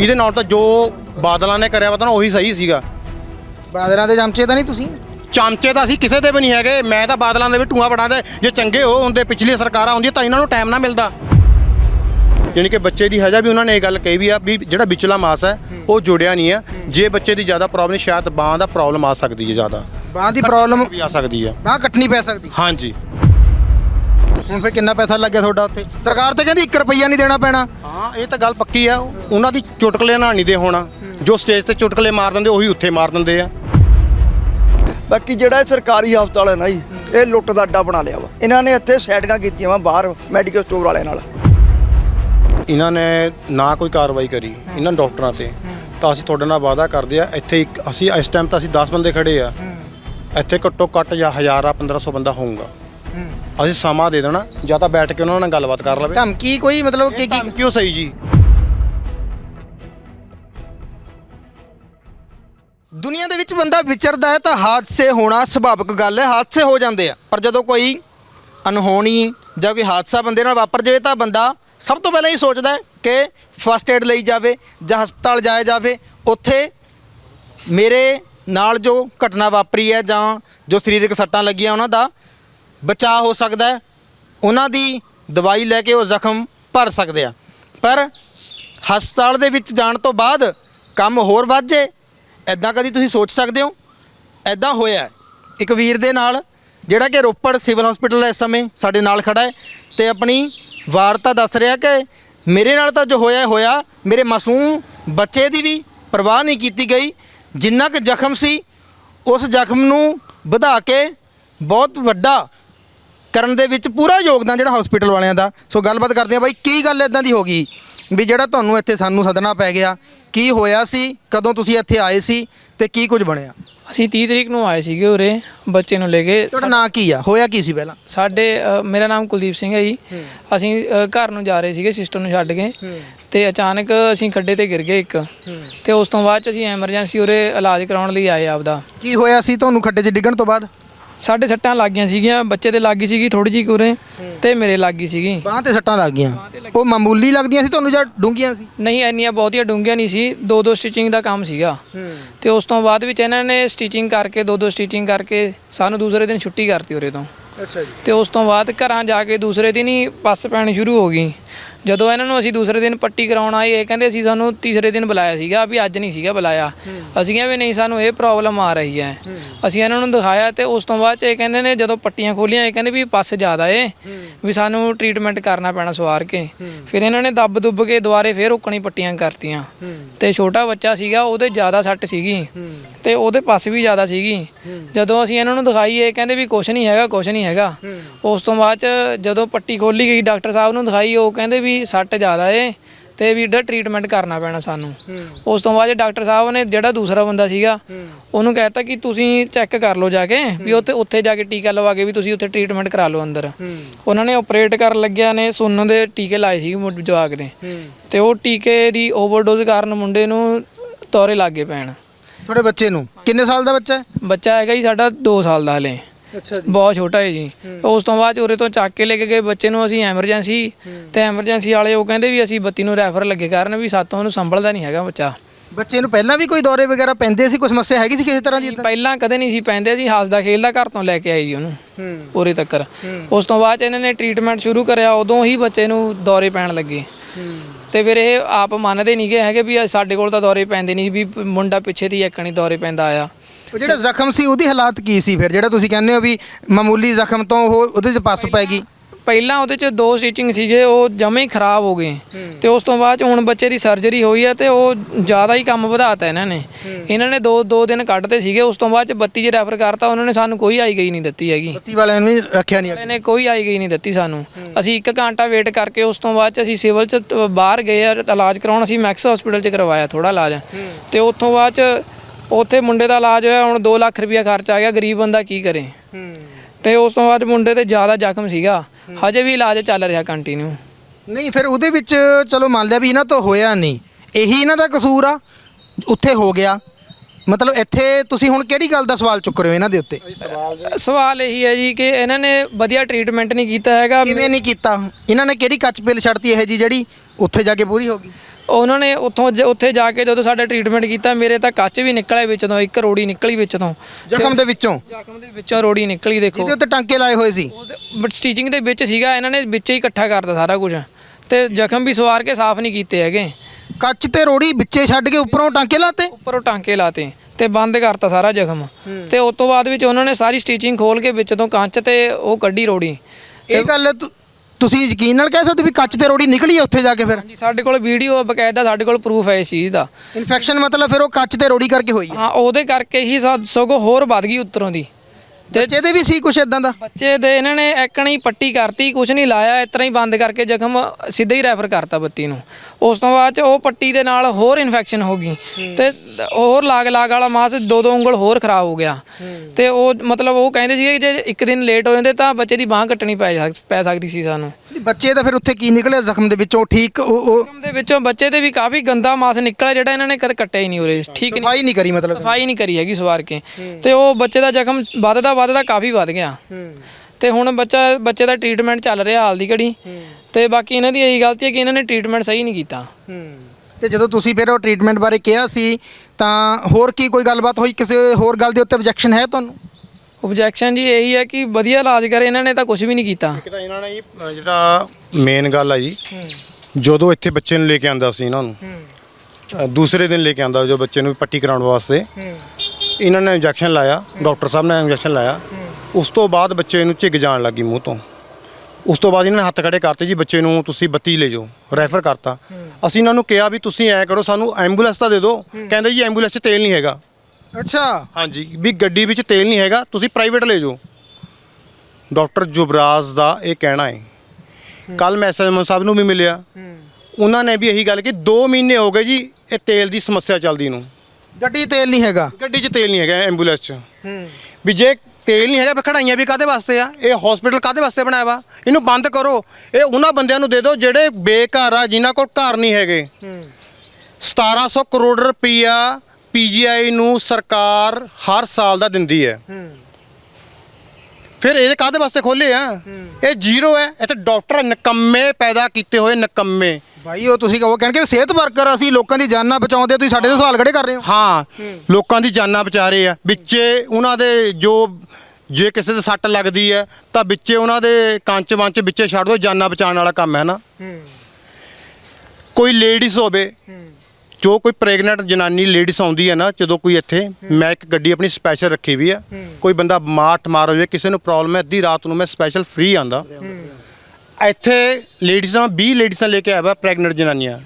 ਇਹਦੇ ਨਾਲ ਤਾਂ ਜੋ ਬਾਦਲਾਂ ਨੇ ਕਰਿਆ ਵਾ ਤਾਂ ਉਹੀ ਸਹੀ ਸੀਗਾ। ਬਾਦਰਾਂ ਦੇ ਚਮਚੇ ਤਾਂ ਨਹੀਂ ਤੁਸੀਂ? ਚਮਚੇ ਤਾਂ ਅਸੀਂ ਕਿਸੇ ਦੇ ਵੀ ਨਹੀਂ ਹੈਗੇ। ਮੈਂ ਤਾਂ ਬਾਦਲਾਂ ਦੇ ਵੀ ਟੂਆ ਬੜਾਦੇ ਜੇ ਚੰਗੇ ਹੋ ਹੁੰਦੇ ਪਿਛਲੀ ਸਰਕਾਰਾਂ ਹੁੰਦੀਆਂ ਤਾਂ ਇਹਨਾਂ ਨੂੰ ਟਾਈਮ ਨਾ ਮਿਲਦਾ। ਯਾਨੀ ਕਿ ਬੱਚੇ ਦੀ ਹਜਾ ਵੀ ਉਹਨਾਂ ਨੇ ਇਹ ਗੱਲ ਕਹੀ ਵੀ ਆ ਵੀ ਜਿਹੜਾ ਵਿਚਲਾ ਮਾਸ ਹੈ ਉਹ ਜੁੜਿਆ ਨਹੀਂ ਹੈ। ਜੇ ਬੱਚੇ ਦੀ ਜ਼ਿਆਦਾ ਪ੍ਰੋਬਲਮ ਸ਼ਾਇਦ ਬਾਂਹ ਦਾ ਪ੍ਰੋਬਲਮ ਆ ਸਕਦੀ ਹੈ ਜ਼ਿਆਦਾ। ਬਾਂਹ ਦੀ ਪ੍ਰੋਬਲਮ ਵੀ ਆ ਸਕਦੀ ਹੈ ਬਾਂਹ ਕੱਟਣੀ ਪੈ ਸਕਦੀ। ਹਾਂਜੀ। ਹੁਣ ਫਿਰ ਕਿੰਨਾ ਪੈਸਾ ਲੱਗਿਆ ਤੁਹਾਡਾ ਉੱਥੇ? ਸਰਕਾਰ ਤੇ ਕਹਿੰਦੀ 1 ਰੁਪਈਆ ਨਹੀਂ ਦੇਣਾ ਪੈਣਾ। ਹਾਂ ਇਹ ਤਾਂ ਗੱਲ ਪੱਕੀ ਆ। ਉਹਨਾਂ ਦੀ ਚੁਟਕਲੇ ਨਾਲ ਨਹੀਂ ਦੇ ਹੋਣਾ। ਜੋ ਸਟੇਜ ਤੇ ਚੁਟਕਲੇ ਮਾਰ ਦਿੰਦੇ ਉਹੀ ਉੱਥੇ ਮਾਰ ਦਿੰਦੇ ਆ। ਬਾਕੀ ਜਿਹੜਾ ਇਹ ਸਰਕਾਰੀ ਹਸਪਤਾਲ ਹੈ ਨਾ ਜੀ ਇਹ ਲੁੱਟ ਦਾ ਅੱਡਾ ਬਣਾ ਲਿਆ ਵਾ। ਇਹਨਾਂ ਨੇ ਇੱਥੇ ਸੈਟਿੰਗਾਂ ਕੀਤੀਆਂ ਵਾ ਬਾਹਰ ਮੈਡੀਕਲ ਸਟੋਰ ਵਾਲਿਆਂ ਨਾਲ। ਇਹਨਾਂ ਨੇ ਨਾ ਕੋਈ ਕਾਰਵਾਈ ਕਰੀ ਇਹਨਾਂ ਡਾਕਟਰਾਂ ਤੇ। ਤਾਂ ਅਸੀਂ ਤੁਹਾਡੇ ਨਾਲ ਵਾਅਦਾ ਕਰਦੇ ਆ ਇੱਥੇ ਇੱਕ ਅਸੀਂ ਇਸ ਟਾਈਮ ਤਾਂ ਅਸੀਂ 10 ਬੰਦੇ ਖੜੇ ਆ। ਇੱਥੇ ਘੱਟੋ ਘੱਟ ਜਾਂ 1000 ਆ 1500 ਬੰਦਾ ਹੋਊਗਾ। ਅਸੀਂ ਸਮਾਂ ਦੇ ਦੇਣਾ ਜਾਂ ਤਾਂ ਬੈਠ ਕੇ ਉਹਨਾਂ ਨਾਲ ਗੱਲਬਾਤ ਕਰ ਲਵੇ। ਧਮਕੀ ਕੋਈ ਮਤਲਬ ਕੀ ਕੀ ਕਿਉਂ ਸਹੀ ਜੀ? ਦੁਨੀਆ ਦੇ ਵਿੱਚ ਬੰਦਾ ਵਿਚਰਦਾ ਹੈ ਤਾਂ ਹਾਦਸੇ ਹੋਣਾ ਸੁਭਾਵਿਕ ਗੱਲ ਹੈ ਹਾਦਸੇ ਹੋ ਜਾਂਦੇ ਆ। ਪਰ ਜਦੋਂ ਕੋਈ ਅਨਹੋਣੀ ਜਾਂ ਕੋਈ ਹਾਦਸਾ ਬੰਦੇ ਨਾਲ ਵਾਪਰ ਜਾਵੇ ਤਾਂ ਬੰਦਾ ਸਭ ਤੋਂ ਪਹਿਲਾਂ ਇਹ ਸੋਚਦਾ ਕਿ ਫਸਟ ਏਡ ਲਈ ਜਾਵੇ, ਜਾਂ ਹਸਪਤਾਲ ਜਾਇਆ ਜਾਵੇ, ਉੱਥੇ ਮੇਰੇ ਨਾਲ ਜੋ ਘਟਨਾ ਵਾਪਰੀ ਹੈ, ਜਾਂ ਜੋ ਸਰੀਰਕ ਸੱਟਾਂ ਲੱਗੀਆਂ, ਉਹਨਾਂ ਦਾ ਬਚਾਅ ਹੋ ਸਕਦਾ ਹੈ। ਉਹਨਾਂ ਦੀ ਦਵਾਈ ਲੈ ਕੇ ਉਹ ਜ਼ਖਮ ਭਰ ਸਕਦੇ ਆ। ਪਰ ਹਸਪਤਾਲ ਦੇ ਵਿੱਚ ਜਾਣ ਤੋਂ ਬਾਅਦ ਕੰਮ ਹੋਰ ਵੱਧ। ਜੇ ਐਦਾਂ ਕਦੀ ਤੁਸੀਂ ਸੋਚ ਸਕਦੇ ਹੋ? ਐਦਾਂ ਹੋਇਆ ਇੱਕ ਵੀਰ ਦੇ ਨਾਲ, ਜਿਹੜਾ ਕਿ ਰੋਪੜ ਸਿਵਲ ਹਸਪੀਟਲ ਇਸ ਸਮੇਂ ਸਾਡੇ ਨਾਲ ਖੜਾ ਹੈ, ਤੇ ਆਪਣੀ ਵਾਰਤਾ ਦੱਸ ਰਿਹਾ ਕਿ ਮੇਰੇ ਨਾਲ ਤਾਂ ਜੋ ਹੋਇਆ ਹੋਇਆ, ਮੇਰੇ ਮਾਸੂਮ ਬੱਚੇ ਦੀ ਵੀ ਪਰਵਾਹ ਨਹੀਂ ਕੀਤੀ ਗਈ। ਜਿੰਨਾ ਕੁ ਜ਼ਖਮ ਸੀ, ਉਸ ਜ਼ਖਮ ਨੂੰ ਵਧਾ ਕੇ ਬਹੁਤ ਵੱਡਾ ਕਰਨ ਦੇ ਵਿੱਚ ਪੂਰਾ ਯੋਗਦਾਨ ਜਿਹੜਾ ਹਸਪੀਟਲ ਵਾਲਿਆਂ ਦਾ। ਸੋ ਗੱਲਬਾਤ ਕਰਦੇ ਆ ਬਾਈ, ਕੀ ਗੱਲ ਇਦਾਂ ਦੀ ਹੋ ਗਈ? ਵੀ ਜਿਹੜਾ ਤੁਹਾਨੂੰ ਇੱਥੇ ਸਾਨੂੰ ਸੱਦਣਾ ਪੈ ਗਿਆ, ਕੀ ਹੋਇਆ ਸੀ, ਕਦੋਂ ਤੁਸੀਂ ਇੱਥੇ ਆਏ ਸੀ ਤੇ ਕੀ ਕੁਝ ਬਣਿਆ? ਅਸੀਂ 30 ਤਰੀਕ ਨੂੰ ਆਏ ਸੀਗੇ ਉਰੇ ਬੱਚੇ ਨੂੰ ਲੈ ਕੇ। ਤੁਹਾਡਾ ਨਾਂ ਕੀ ਆ? ਹੋਇਆ ਕੀ ਸੀ ਪਹਿਲਾਂ? ਸਾਡੇ ਅ, ਮੇਰਾ ਨਾਮ ਕੁਲਦੀਪ ਸਿੰਘ ਹੈ ਜੀ। ਅਸੀਂ ਅ, ਘਰ ਨੂੰ ਜਾ ਰਹੇ ਸੀਗੇ ਸਿਸਟਰ ਨੂੰ ਛੱਡ ਕੇ। ਤੇ ਅਚਾਨਕ ਅਸੀਂ ਖੱਡੇ ਤੇ ਗਿਰ ਗਏ ਇੱਕ। ਤੇ ਉਸ ਤੋਂ ਬਾਅਦ ਚ ਅਸੀਂ ਐਮਰਜੈਂਸੀ ਉਰੇ ਇਲਾਜ ਕਰਾਉਣ ਲਈ ਆਏ ਆਪਦਾ। ਕੀ ਹੋਇਆ ਸੀ ਤੁਹਾਨੂੰ ਖੱਡੇ 'ਚ ਡਿੱਗਣ ਤੋਂ ਬਾਅਦ? ਸਾਡੇ ਸੱਟਾਂ ਲੱਗ ਗਈਆਂ ਸੀਗੀਆਂ ਬੱਚੇ ਤੇ ਲੱਗੀ ਸੀਗੀ ਥੋੜੀ ਜਿਹੀ ਕੁਰੇ ਤੇ ਮੇਰੇ ਲੱਗੀ ਸੀਗੀ। ਬਾਹਾਂ ਤੇ ਸੱਟਾਂ ਲੱਗ ਗਈਆਂ ਉਹ ਮਾਮੂਲੀ ਲੱਗਦੀਆਂ ਸੀ ਤੁਹਾਨੂੰ ਜਾਂ ਡੂੰਘੀਆਂ ਸੀ? ਨਹੀਂ ਇੰਨੀਆਂ ਬਹੁਤੀਆਂ ਡੂੰਘੀਆਂ ਨਹੀਂ ਸੀ। ਦੋ ਦੋ ਸਟਿਚਿੰਗ ਦਾ ਕੰਮ ਸੀਗਾ। ਤੇ ਉਸ ਤੋਂ ਬਾਅਦ ਵਿੱਚ ਇਹਨਾਂ ਨੇ ਸਟਿਚਿੰਗ ਕਰਕੇ ਦੋ ਦੋ ਸਟਿਚਿੰਗ ਕਰਕੇ ਸਾਨੂੰ ਦੂਸਰੇ ਦਿਨ ਛੁੱਟੀ ਕਰਤੀ ਉਰੇ ਤੋਂ। ਅੱਛਾ ਜੀ। ਤੇ ਉਸ ਤੋਂ ਬਾਅਦ ਘਰਾਂ ਜਾ ਕੇ ਦੂਸਰੇ ਦਿਨ ਹੀ ਪੱਸ ਪੈਣੀ ਸ਼ੁਰੂ ਹੋ ਗਈ। ਜਦੋਂ ਇਹਨਾਂ ਨੂੰ ਅਸੀਂ ਦੂਸਰੇ ਦਿਨ ਪੱਟੀ ਕਰਾਉਣ ਆਏ ਇਹ ਕਹਿੰਦੇ ਅਸੀਂ ਸਾਨੂੰ ਤੀਸਰੇ ਦਿਨ ਬੁਲਾਇਆ ਸੀਗਾ ਵੀ ਅੱਜ ਨਹੀਂ ਸੀਗਾ ਬੁਲਾਇਆ। ਅਸੀਂ ਕਿਹਾ ਵੀ ਨਹੀਂ ਸਾਨੂੰ ਇਹ ਪ੍ਰੋਬਲਮ ਆ ਰਹੀ ਹੈ। ਅਸੀਂ ਇਹਨਾਂ ਨੂੰ ਦਿਖਾਇਆ ਤੇ ਉਸ ਤੋਂ ਬਾਅਦ ਚ ਇਹ ਕਹਿੰਦੇ ਨੇ ਜਦੋਂ ਪੱਟੀਆਂ ਖੋਲੀਆਂ ਇਹ ਕਹਿੰਦੇ ਵੀ ਪੱਸ ਜ਼ਿਆਦਾ ਏ ਵੀ ਸਾਨੂੰ ਟ੍ਰੀਟਮੈਂਟ ਕਰਨਾ ਪੈਣਾ ਸਵਾਰ ਕੇ। ਫਿਰ ਇਹਨਾਂ ਨੇ ਦੱਬ ਦੁੱਬ ਕੇ ਦੁਬਾਰੇ ਫੇਰ ਉੱਕਣੀ ਪੱਟੀਆਂ ਕਰਤੀਆਂ। ਤੇ ਛੋਟਾ ਬੱਚਾ ਸੀਗਾ ਉਹਦੇ ਜ਼ਿਆਦਾ ਸੱਟ ਸੀਗੀ। ਤੇ ਉਹਦੇ ਪੱਸ ਵੀ ਜ਼ਿਆਦਾ ਸੀਗੀ। ਜਦੋਂ ਅਸੀਂ ਇਹਨਾਂ ਨੂੰ ਦਿਖਾਈ ਇਹ ਕਹਿੰਦੇ ਵੀ ਕੁਛ ਨਹੀਂ ਹੈਗਾ ਕੁਛ ਨਹੀਂ ਹੈਗਾ। ਉਸ ਤੋਂ ਬਾਅਦ ਚ ਜਦੋਂ ਪੱਟੀ ਖੋਲੀ ਗਈ ਡਾਕਟਰ ਸਾਹਿਬ ਨੂੰ ਦਿਖਾਈ ਉਹ ਕਹਿੰਦੇ ਵੀ ਸੱਟ ਜ਼ਿਆਦਾ ਏ ਤੇ ਵੀ ਇਹਦਾ ਟ੍ਰੀਟਮੈਂਟ ਕਰਨਾ ਪੈਣਾ ਸਾਨੂੰ। ਉਸ ਤੋਂ ਬਾਅਦ ਡਾਕਟਰ ਸਾਹਿਬ ਨੇ ਜਿਹੜਾ ਦੂਸਰਾ ਬੰਦਾ ਸੀਗਾ ਉਹਨੂੰ ਕਹਿਤਾ ਕਿ ਤੁਸੀਂ ਚੈੱਕ ਕਰ ਲਓ ਜਾ ਕੇ ਵੀ ਉੱਥੇ ਉੱਥੇ ਜਾ ਕੇ ਟੀਕਾ ਲਵਾ ਕੇ ਵੀ ਤੁਸੀਂ ਉੱਥੇ ਟ੍ਰੀਟਮੈਂਟ ਕਰਾ ਲਓ ਅੰਦਰ। ਉਹਨਾਂ ਨੇ ਆਪਰੇਟ ਕਰਨ ਲੱਗਿਆ ਨੇ ਸੁੰਨ ਦੇ ਟੀਕੇ ਲਾਏ ਸੀ ਜਵਾਕ ਦੇ। ਤੇ ਉਹ ਟੀਕੇ ਦੀ ਓਵਰਡੋਜ਼ ਕਾਰਨ ਮੁੰਡੇ ਨੂੰ ਤੌਰੇ ਲੱਗੇ ਪੈਣ। ਤੁਹਾਡੇ ਬੱਚੇ ਨੂੰ? ਕਿੰਨੇ ਸਾਲ ਦਾ ਬੱਚਾ ਹੈ? ਬੱਚਾ ਹੈਗਾ ਜੀ ਸਾਡਾ 2 ਸਾਲ ਦਾ ਹਲੇ। ਬਹੁਤ ਛੋਟਾ ਹੈ ਜੀ। ਉਸ ਤੋਂ ਬਾਅਦ ਉਰੇ ਤੋਂ ਚੱਕ ਕੇ ਲੈ ਕੇ ਗਏ ਬੱਚੇ ਨੂੰ ਅਸੀਂ ਐਮਰਜੈਂਸੀ। ਤੇ ਐਮਰਜੈਂਸੀ ਵਾਲੇ ਉਹ ਕਹਿੰਦੇ ਵੀ ਅਸੀਂ ਬੱਤੀ ਨੂੰ ਰੈਫਰ ਲੱਗੇ ਕਰਨ ਵੀ ਸਾਤੋਂ ਉਹਨੂੰ ਸੰਭਲਦਾ ਨਹੀਂ ਹੈਗਾ ਬੱਚਾ। ਬੱਚੇ ਨੂੰ ਪਹਿਲਾਂ ਵੀ ਕੋਈ ਦੌਰੇ ਵਗੈਰਾ ਪੈਂਦੇ ਸੀ? ਕੋਈ ਸਮੱਸਿਆ ਹੈਗੀ ਸੀ ਕਿਸੇ ਤਰ੍ਹਾਂ ਦੀ ਪਹਿਲਾਂ ਕਦੇ ਨਹੀਂ ਸੀ ਪੈਂਦੇ ਸੀ ਹੱਸਦਾ ਖੇਲਦਾ ਘਰ ਤੋਂ ਲੈ ਕੇ ਆਏ ਜੀ ਉਹਨੂੰ ਉਰੇ ਤੱਕ। ਉਸ ਤੋਂ ਬਾਅਦ ਇਹਨਾਂ ਨੇ ਟ੍ਰੀਟਮੈਂਟ ਸ਼ੁਰੂ ਕਰਿਆ ਉਦੋਂ ਹੀ ਬੱਚੇ ਨੂੰ ਦੌਰੇ ਪੈਣ ਲੱਗੇ। ਤੇ ਫਿਰ ਇਹ ਆਪ ਮੰਨਦੇ ਨਹੀਂ ਗਏ ਹੈਗੇ ਵੀ ਸਾਡੇ ਕੋਲ ਤਾਂ ਦੌਰੇ ਪੈਂਦੇ ਨਹੀਂ ਵੀ ਮੁੰਡਾ ਪਿੱਛੇ ਦੀ ਇੱਕਣੀ ਦੌਰੇ ਪੈਂਦਾ ਆ ਉਹ ਜਿਹੜਾ ਜ਼ਖਮ ਸੀ ਉਹਦੀ ਹਾਲਾਤ ਕੀ ਸੀ ਫਿਰ? ਜਿਹੜਾ ਤੁਸੀਂ ਕਹਿੰਦੇ ਹੋ ਵੀ ਮਾਮੂਲੀ ਜ਼ਖਮ ਤੋਂ ਉਹ ਉਹਦੇ 'ਚ ਪੱਸ ਪੈ ਗਈ। ਪਹਿਲਾਂ ਉਹਦੇ ਚ ਦੋ ਸਟਿਚਿੰਗ ਸੀਗੇ ਉਹ ਜਮੇ ਹੀ ਖਰਾਬ ਹੋ ਗਏ। ਤੇ ਉਸ ਤੋਂ ਬਾਅਦ 'ਚ ਹੁਣ ਬੱਚੇ ਦੀ ਸਰਜਰੀ ਹੋਈ ਹੈ ਤੇ ਉਹ ਜ਼ਿਆਦਾ ਹੀ ਕੰਮ ਵਧਾਤਾ ਇਹਨਾਂ ਨੇ। ਇਹਨਾਂ ਨੇ ਦੋ ਦੋ ਦਿਨ ਕੱਢਦੇ ਸੀਗੇ ਉਸ ਤੋਂ ਬਾਅਦ ਚ 32 ਚ ਰੈਫਰ ਕਰਤਾ ਉਹਨਾਂ ਨੇ ਸਾਨੂੰ ਕੋਈ ਆਈ ਗਈ ਨਹੀਂ ਦਿੱਤੀ ਹੈਗੀ। ਬੱਤੀ ਵਾਲਿਆਂ ਨੂੰ ਰੱਖਿਆ ਨਹੀਂ। ਇਹਨਾਂ ਨੇ ਕੋਈ ਆਈ ਗਈ ਨਹੀਂ ਦਿੱਤੀ ਸਾਨੂੰ। ਅਸੀਂ 1 ਘੰਟਾ ਵੇਟ ਕਰਕੇ ਉਸ ਤੋਂ ਬਾਅਦ ਚ ਅਸੀਂ ਸਿਵਲ ਚ ਬਾਹਰ ਗਏ ਆ ਇਲਾਜ ਕਰਾਉਣ ਅਸੀਂ ਮੈਕਸ ਹਸਪੀਟਲ ਚ ਕਰਵਾਇਆ ਥੋੜਾ ਇਲਾਜ। ਤੇ ਉੱਥੋਂ ਬਾਅਦ ਚ ਉੱਥੇ ਮੁੰਡੇ ਦਾ ਇਲਾਜ ਹੋਇਆ ਹੁਣ 2 ਲੱਖ ਰੁਪਇਆ ਖਰਚ ਆ ਗਿਆ ਗਰੀਬ ਬੰਦਾ ਕੀ ਕਰੇ? ਤੇ ਉਸ ਤੋਂ ਬਾਅਦ ਮੁੰਡੇ ਤੇ ਜ਼ਿਆਦਾ ਜ਼ਖਮ ਸੀਗਾ। ਹਜੇ ਵੀ ਇਲਾਜ ਚੱਲ ਰਿਹਾ ਕੰਟੀਨਿਊ ਨਹੀਂ ਫਿਰ ਉਹਦੇ ਵਿੱਚ ਚਲੋ ਮੰਨ ਲਿਆ ਵੀ ਇਹਨਾਂ ਤੋਂ ਹੋਇਆ ਨਹੀਂ। ਇਹੀ ਇਹਨਾਂ ਦਾ ਕਸੂਰ ਆ ਉੱਥੇ ਹੋ ਗਿਆ। ਮਤਲਬ ਇੱਥੇ ਤੁਸੀਂ ਹੁਣ ਕਿਹੜੀ ਗੱਲ ਦਾ ਸਵਾਲ ਚੁੱਕ ਰਹੇ ਹੋ ਇਹਨਾਂ ਦੇ ਉੱਤੇ? ਸਵਾਲ ਇਹੀ ਹੈ ਜੀ ਕਿ ਇਹਨਾਂ ਨੇ ਵਧੀਆ ਟ੍ਰੀਟਮੈਂਟ ਨਹੀਂ ਕੀਤਾ ਹੈਗਾ। ਕਿਵੇਂ ਨਹੀਂ ਕੀਤਾ? ਇਹਨਾਂ ਨੇ ਕਿਹੜੀ ਕੱਚ ਪਿੱਲ ਛੱਡਤੀ ਇਹ ਜੀ ਜਿਹੜੀ ਉੱਥੇ ਜਾ ਕੇ ਪੂਰੀ ਹੋ ਗਈ? ਉਹਨਾਂ ਨੇ ਉੱਥੋਂ ਜ- ਉੱਥੇ ਜਾ ਕੇ ਜਦੋਂ ਸਾਡਾ ਟ੍ਰੀਟਮੈਂਟ ਕੀਤਾ ਮੇਰੇ ਤਾਂ ਕੱਚ ਵੀ ਨਿਕਲਿਆ ਵਿੱਚ ਤੋਂ ਇੱਕ ਰੋੜੀ ਨਿਕਲੀ ਵਿੱਚ। ਤੋਂ ਜ਼ਖਮ ਦੇ ਵਿੱਚੋਂ? ਜ਼ਖਮ ਦੇ ਵਿੱਚੋਂ ਰੋੜੀ ਨਿਕਲੀ ਦੇਖੋ। ਜਿਹਦੇ ਉੱਤੇ ਟਾਂਕੇ ਲਾਏ ਹੋਏ ਸੀ? ਬਟ ਸਟਿਚਿੰਗ ਦੇ ਵਿੱਚ ਸੀਗਾ ਇਹਨਾਂ ਨੇ ਵਿੱਚ ਹੀ ਇਕੱਠਾ ਕਰਤਾ ਸਾਰਾ ਕੁਝ। ਤੇ ਜ਼ਖਮ ਵੀ ਸਵਾਰ ਕੇ ਸਾਫ਼ ਨਹੀਂ ਕੀਤੇ ਹੈਗੇ। ਕੱਚ ਤੇ ਰੋੜੀ ਵਿੱਚੇ ਛੱਡ ਕੇ ਉੱਪਰੋਂ ਟਾਂਕੇ ਲਾਤੇ? ਉੱਪਰੋਂ ਟਾਂਕੇ ਲਾਤੇ ਤੇ ਬੰਦ ਕਰਤਾ ਸਾਰਾ ਜ਼ਖਮ। ਤੇ ਉਸ ਤੋਂ ਬਾਅਦ ਵਿੱਚ ਉਹਨਾਂ ਨੇ ਸਾਰੀ ਸਟਿਚਿੰਗ ਖੋਲ ਕੇ ਵਿੱਚ ਤੋਂ ਕੰਚ ਤੇ ਉਹ ਕੱਢੀ ਰੋੜੀ। ਇਹ ਗੱਲ ਤੁ- ਤੁਸੀਂ ਯਕੀਨ ਨਾਲ ਕਹਿ ਸਕਦੇ ਵੀ ਕੱਚ ਤੇ ਰੋੜੀ ਨਿਕਲੀ ਹੈ ਉੱਥੇ ਜਾ ਕੇ ਫਿਰ? ਹਾਂਜੀ ਸਾਡੇ ਕੋਲ ਵੀਡੀਓ ਬਕਾਇਦਾ ਸਾਡੇ ਕੋਲ ਪ੍ਰੂਫ ਹੈ ਇਸ ਚੀਜ਼ ਦਾ। ਇਨਫੈਕਸ਼ਨ ਮਤਲਬ ਫਿਰ ਉਹ ਕੱਚ ਤੇ ਰੋੜੀ ਕਰਕੇ ਹੋਈ ਹੈ ਹਾਂ ਉਹਦੇ ਕਰਕੇ ਹੀ ਸਗੋਂ ਹੋਰ ਵੱਧ ਗਈ ਉੱਤਰੋਂ ਦੀ। ਤੇ ਬੱਚੇ ਦੇ ਵੀ ਸੀ ਕੁਛ ਇਦਾਂ ਦਾ? ਬੱਚੇ ਦੇ ਇਹਨਾਂ ਨੇ ਐਕਣੀ ਪੱਟੀ ਕਰਤੀ ਕੁਝ ਨਹੀਂ ਲਾਇਆ ਇਸ ਤਰ੍ਹਾਂ ਹੀ ਬੰਦ ਕਰਕੇ ਜ਼ਖਮ ਸਿੱਧਾ ਹੀ ਰੈਫਰ ਕਰਤਾ ਬੱਤੀ ਨੂੰ। ਉਸ ਤੋਂ ਬਾਅਦ ਚ ਉਹ ਪੱਟੀ ਦੇ ਨਾਲ ਹੋਰ ਇਨਫੈਕਸ਼ਨ ਹੋ ਗਈ। ਤੇ ਹੋਰ ਲਾਗ ਲਾਗ ਵਾਲਾ ਮਾਸ ਦੋ ਦੋ ਉਂਗਲ ਹੋਰ ਖਰਾਬ ਹੋ ਗਿਆ। ਤੇ ਉਹ ਮਤਲਬ ਉਹ ਕਹਿੰਦੇ ਸੀਗੇ ਜੇ ਇੱਕ ਦਿਨ ਲੇਟ ਹੋ ਜਾਂਦੇ ਤਾਂ ਬੱਚੇ ਦੀ ਬਾਹ ਕੱਟਣੀ ਪੈ ਸਕ- ਪੈ ਸਕਦੀ ਸੀ ਸਾਨੂੰ। ਬੱਚੇ ਦਾ ਫਿਰ ਉੱਥੇ ਕੀ ਨਿਕਲਿਆ ਜ਼ਖਮ ਦੇ ਵਿੱਚੋਂ? ਠੀਕ ਉਹ ਉਹ ਜ਼ਖਮ ਦੇ ਵਿੱਚੋਂ ਬੱਚੇ ਦੇ ਵੀ ਕਾਫੀ ਗੰਦਾ ਮਾਸ ਨਿਕਲਿਆ ਜਿਹੜਾ ਇਹਨਾਂ ਨੇ ਕਦੇ ਕੱਟਿਆ ਹੀ ਨਹੀਂ ਉਰੇ। ਠੀਕ ਨਹੀਂ ਸਫ਼ਾਈ ਨਹੀਂ ਕਰੀ ਮਤਲਬ। ਸਫ਼ਾਈ ਨਹੀਂ ਕਰੀ ਹੈਗੀ ਸਵਾਰ ਕੇ। ਤੇ ਉਹ ਬੱਚੇ ਦਾ ਜ਼ਖਮ ਵੱਧਦਾ ਵੱਧਦਾ ਕਾਫੀ ਵੱਧ ਗਿਆ। ਤੇ ਹੁਣ ਬੱਚਾ ਬੱਚੇ ਦਾ ਟ੍ਰੀਟਮੈਂਟ ਚੱਲ ਰਿਹਾ ਹਾਲ ਦੀ ਘੜੀ। ਤੇ ਬਾਕੀ ਇਹਨਾਂ ਦੀ ਇਹੀ ਗਲਤੀ ਹੈ ਕਿ ਇਹਨਾਂ ਨੇ ਟ੍ਰੀਟਮੈਂਟ ਸਹੀ ਨਹੀਂ ਕੀਤਾ। ਤੇ ਜਦੋਂ ਤੁਸੀਂ ਫਿਰ ਉਹ ਟ੍ਰੀਟਮੈਂਟ ਬਾਰੇ ਕਿਹਾ ਸੀ ਤਾਂ ਹੋਰ ਕੀ ਕੋਈ ਗੱਲਬਾਤ ਹੋਈ? ਕਿਸੇ ਹੋਰ ਗੱਲ ਦੇ ਉੱਤੇ ਆਬਜੈਕਸ਼ਨ ਹੈ ਤੁਹਾਨੂੰ? ਓਬਜੈਕਸ਼ਨ ਜੀ ਇਹੀ ਹੈ ਕਿ ਵਧੀਆ ਇਲਾਜ ਕਰੇ ਇਹਨਾਂ ਨੇ ਤਾਂ ਕੁਝ ਵੀ ਨਹੀਂ ਕੀਤਾ। ਇੱਕ ਤਾਂ ਇਹਨਾਂ ਨੇ ਜੀ ਅ, ਜਿਹੜਾ ਮੇਨ ਗੱਲ ਆ ਜੀ ਜਦੋਂ ਇੱਥੇ ਬੱਚੇ ਨੂੰ ਲੈ ਕੇ ਆਂਦਾ ਸੀ ਇਹਨਾਂ ਨੂੰ ਅ, ਦੂਸਰੇ ਦਿਨ ਲੈ ਕੇ ਆਂਦਾ ਜੋ ਬੱਚੇ ਨੂੰ ਪੱਟੀ ਕਰਾਉਣ ਵਾਸਤੇ। ਇਹਨਾਂ ਨੇ ਇੰਜੈਕਸ਼ਨ ਲਾਇਆ ਡਾਕਟਰ ਸਾਹਿਬ ਨੇ ਇੰਜੈਕਸ਼ਨ ਲਾਇਆ। ਉਸ ਤੋਂ ਬਾਅਦ ਬੱਚੇ ਨੂੰ ਝਿੱਗ ਜਾਣ ਲੱਗੀ ਮੂੰਹ ਤੋਂ। ਉਸ ਤੋਂ ਬਾਅਦ ਇਹਨਾਂ ਨੇ ਹੱਥ ਖੜੇ ਕਰਤੇ ਜੀ ਬੱਚੇ ਨੂੰ ਤੁਸੀਂ ਬੱਤੀ ਲੈ ਜਾਓ ਰੈਫਰ ਕਰਤਾ। ਅਸੀਂ ਇਹਨਾਂ ਨੂੰ ਕਿਹਾ ਵੀ ਤੁਸੀਂ ਐ ਕਰੋ ਸਾਨੂੰ ਐਂਬੂਲੈਂਸ ਤਾਂ ਦੇ ਦਿਓ। ਕਹਿੰਦੇ ਜੀ ਐਂਬੂਲੈਂਸ 'ਚ ਤੇਲ ਨਹੀਂ ਹੈਗਾ। ਅੱਛਾ। ਹਾਂਜੀ ਵੀ ਗੱਡੀ ਵਿੱਚ ਤੇਲ ਨਹੀਂ ਹੈਗਾ ਤੁਸੀਂ ਪ੍ਰਾਈਵੇਟ ਲੈ ਜਾਓ। ਡਾਕਟਰ ਜੁਬਰਾਜ ਦਾ ਇਹ ਕਹਿਣਾ ਹੈ। ਕੱਲ ਮੈਂ ਐਸਐਮਓ ਸਾਹਿਬ ਨੂੰ ਵੀ ਮਿਲਿਆ। ਉਹਨਾਂ ਨੇ ਵੀ ਇਹੀ ਗੱਲ ਕਿ 2 ਮਹੀਨੇ ਹੋ ਗਏ ਜੀ ਇਹ ਤੇਲ ਦੀ ਸਮੱਸਿਆ ਚੱਲਦੀ ਨੂੰ ਗੱਡੀ ਤੇਲ ਨਹੀਂ ਹੈਗਾ। ਗੱਡੀ 'ਚ ਤੇਲ ਨਹੀਂ ਹੈਗਾ ਐਂਬੂਲੈਂਸ 'ਚ। ਵੀ ਜੇ ਤੇਲ ਨਹੀਂ ਹੈਗਾ ਫਿਰ ਖੜਾਈਆਂ ਵੀ ਕਾਦੇ ਵਾਸਤੇ ਆ? ਇਹ ਹਸਪੀਟਲ ਕਾਦੇ ਵਾਸਤੇ ਬਣਾਇਆ ਵਾ? ਇਹਨੂੰ ਬੰਦ ਕਰੋ। ਇਹ ਉਹਨਾਂ ਬੰਦਿਆਂ ਨੂੰ ਦੇ ਦਿਓ ਜਿਹੜੇ ਬੇਘਰ ਆ ਜਿਨ੍ਹਾਂ ਕੋਲ ਘਰ ਨਹੀਂ ਹੈਗੇ। 1700 ਕਰੋੜ ਰੁਪਈਆ ਪੀਜੀਆਈ ਨੂੰ ਸਰਕਾਰ ਹਰ ਸਾਲ ਦਾ ਦਿੰਦੀ ਹੈ। ਫਿਰ ਇਹ ਕਾਦੇ ਵਾਸਤੇ ਖੋਲੇ ਆ? ਇਹ ਜ਼ੀਰੋ ਹੈ। ਇੱਥੇ ਡਾਕਟਰ ਨਿਕੰਮੇ ਪੈਦਾ ਕੀਤੇ ਹੋਏ ਨਿਕੰਮੇ। ਭਾਈ ਉਹ ਤੁਸੀਂ ਕਹੋ ਕਹਿਣਗੇ ਸਿਹਤ ਵਰਕਰ ਅਸੀਂ ਲੋਕਾਂ ਦੀ ਜਾਨਾਂ ਬਚਾਉਂਦੇ ਤੁਸੀਂ ਸਾਡੇ ਤੇ ਸਵਾਲ ਖੜੇ ਕਰ ਰਹੇ ਹੋ। ਹਾਂ ਲੋਕਾਂ ਦੀ ਜਾਨਾਂ ਬਚਾ ਰਹੇ ਆ। ਵਿੱਚੇ ਉਹਨਾਂ ਦੇ ਜੋ ਜੇ ਕਿਸੇ ਦੇ ਸੱਟ ਲੱਗਦੀ ਹੈ ਤਾਂ ਵਿੱਚੇ ਉਹਨਾਂ ਦੇ ਕੰਚ ਵੰਚ ਵਿੱਚੇ ਛੱਡ ਦੋ ਜਾਨਾਂ ਬਚਾਉਣ ਵਾਲਾ ਕੰਮ ਹੈ ਨਾ। ਕੋਈ ਲੇਡੀਜ਼ ਹੋਵੇ ਜੋ ਕੋਈ ਪ੍ਰੈਗਨੈਂਟ ਜਨਾਨੀ ਲੇਡੀਜ਼ ਆਉਂਦੀ ਹੈ ਨਾ ਜਦੋਂ ਕੋਈ ਇੱਥੇ ਮੈਂ ਇੱਕ ਗੱਡੀ ਆਪਣੀ ਸਪੈਸ਼ਲ ਰੱਖੀ ਵੀ ਆ ਕੋਈ ਬੰਦਾ ਬਿਮਾਰ ਠਮਾਰ ਹੋ ਜਾਏ ਕਿਸੇ ਨੂੰ ਪ੍ਰੋਬਲਮ ਹੈ ਅੱਧੀ ਰਾਤ ਨੂੰ ਮੈਂ ਸਪੈਸ਼ਲ ਫ੍ਰੀ ਆਂਦਾ ਇੱਥੇ ਲੇਡੀਜ਼ਾਂ 20 ਲੇਡੀਜ਼ਾਂ ਲੈ ਕੇ ਆਇਆ ਵਾ ਪ੍ਰੈਗਨੈਂਟ ਜਨਾਨੀਆਂ।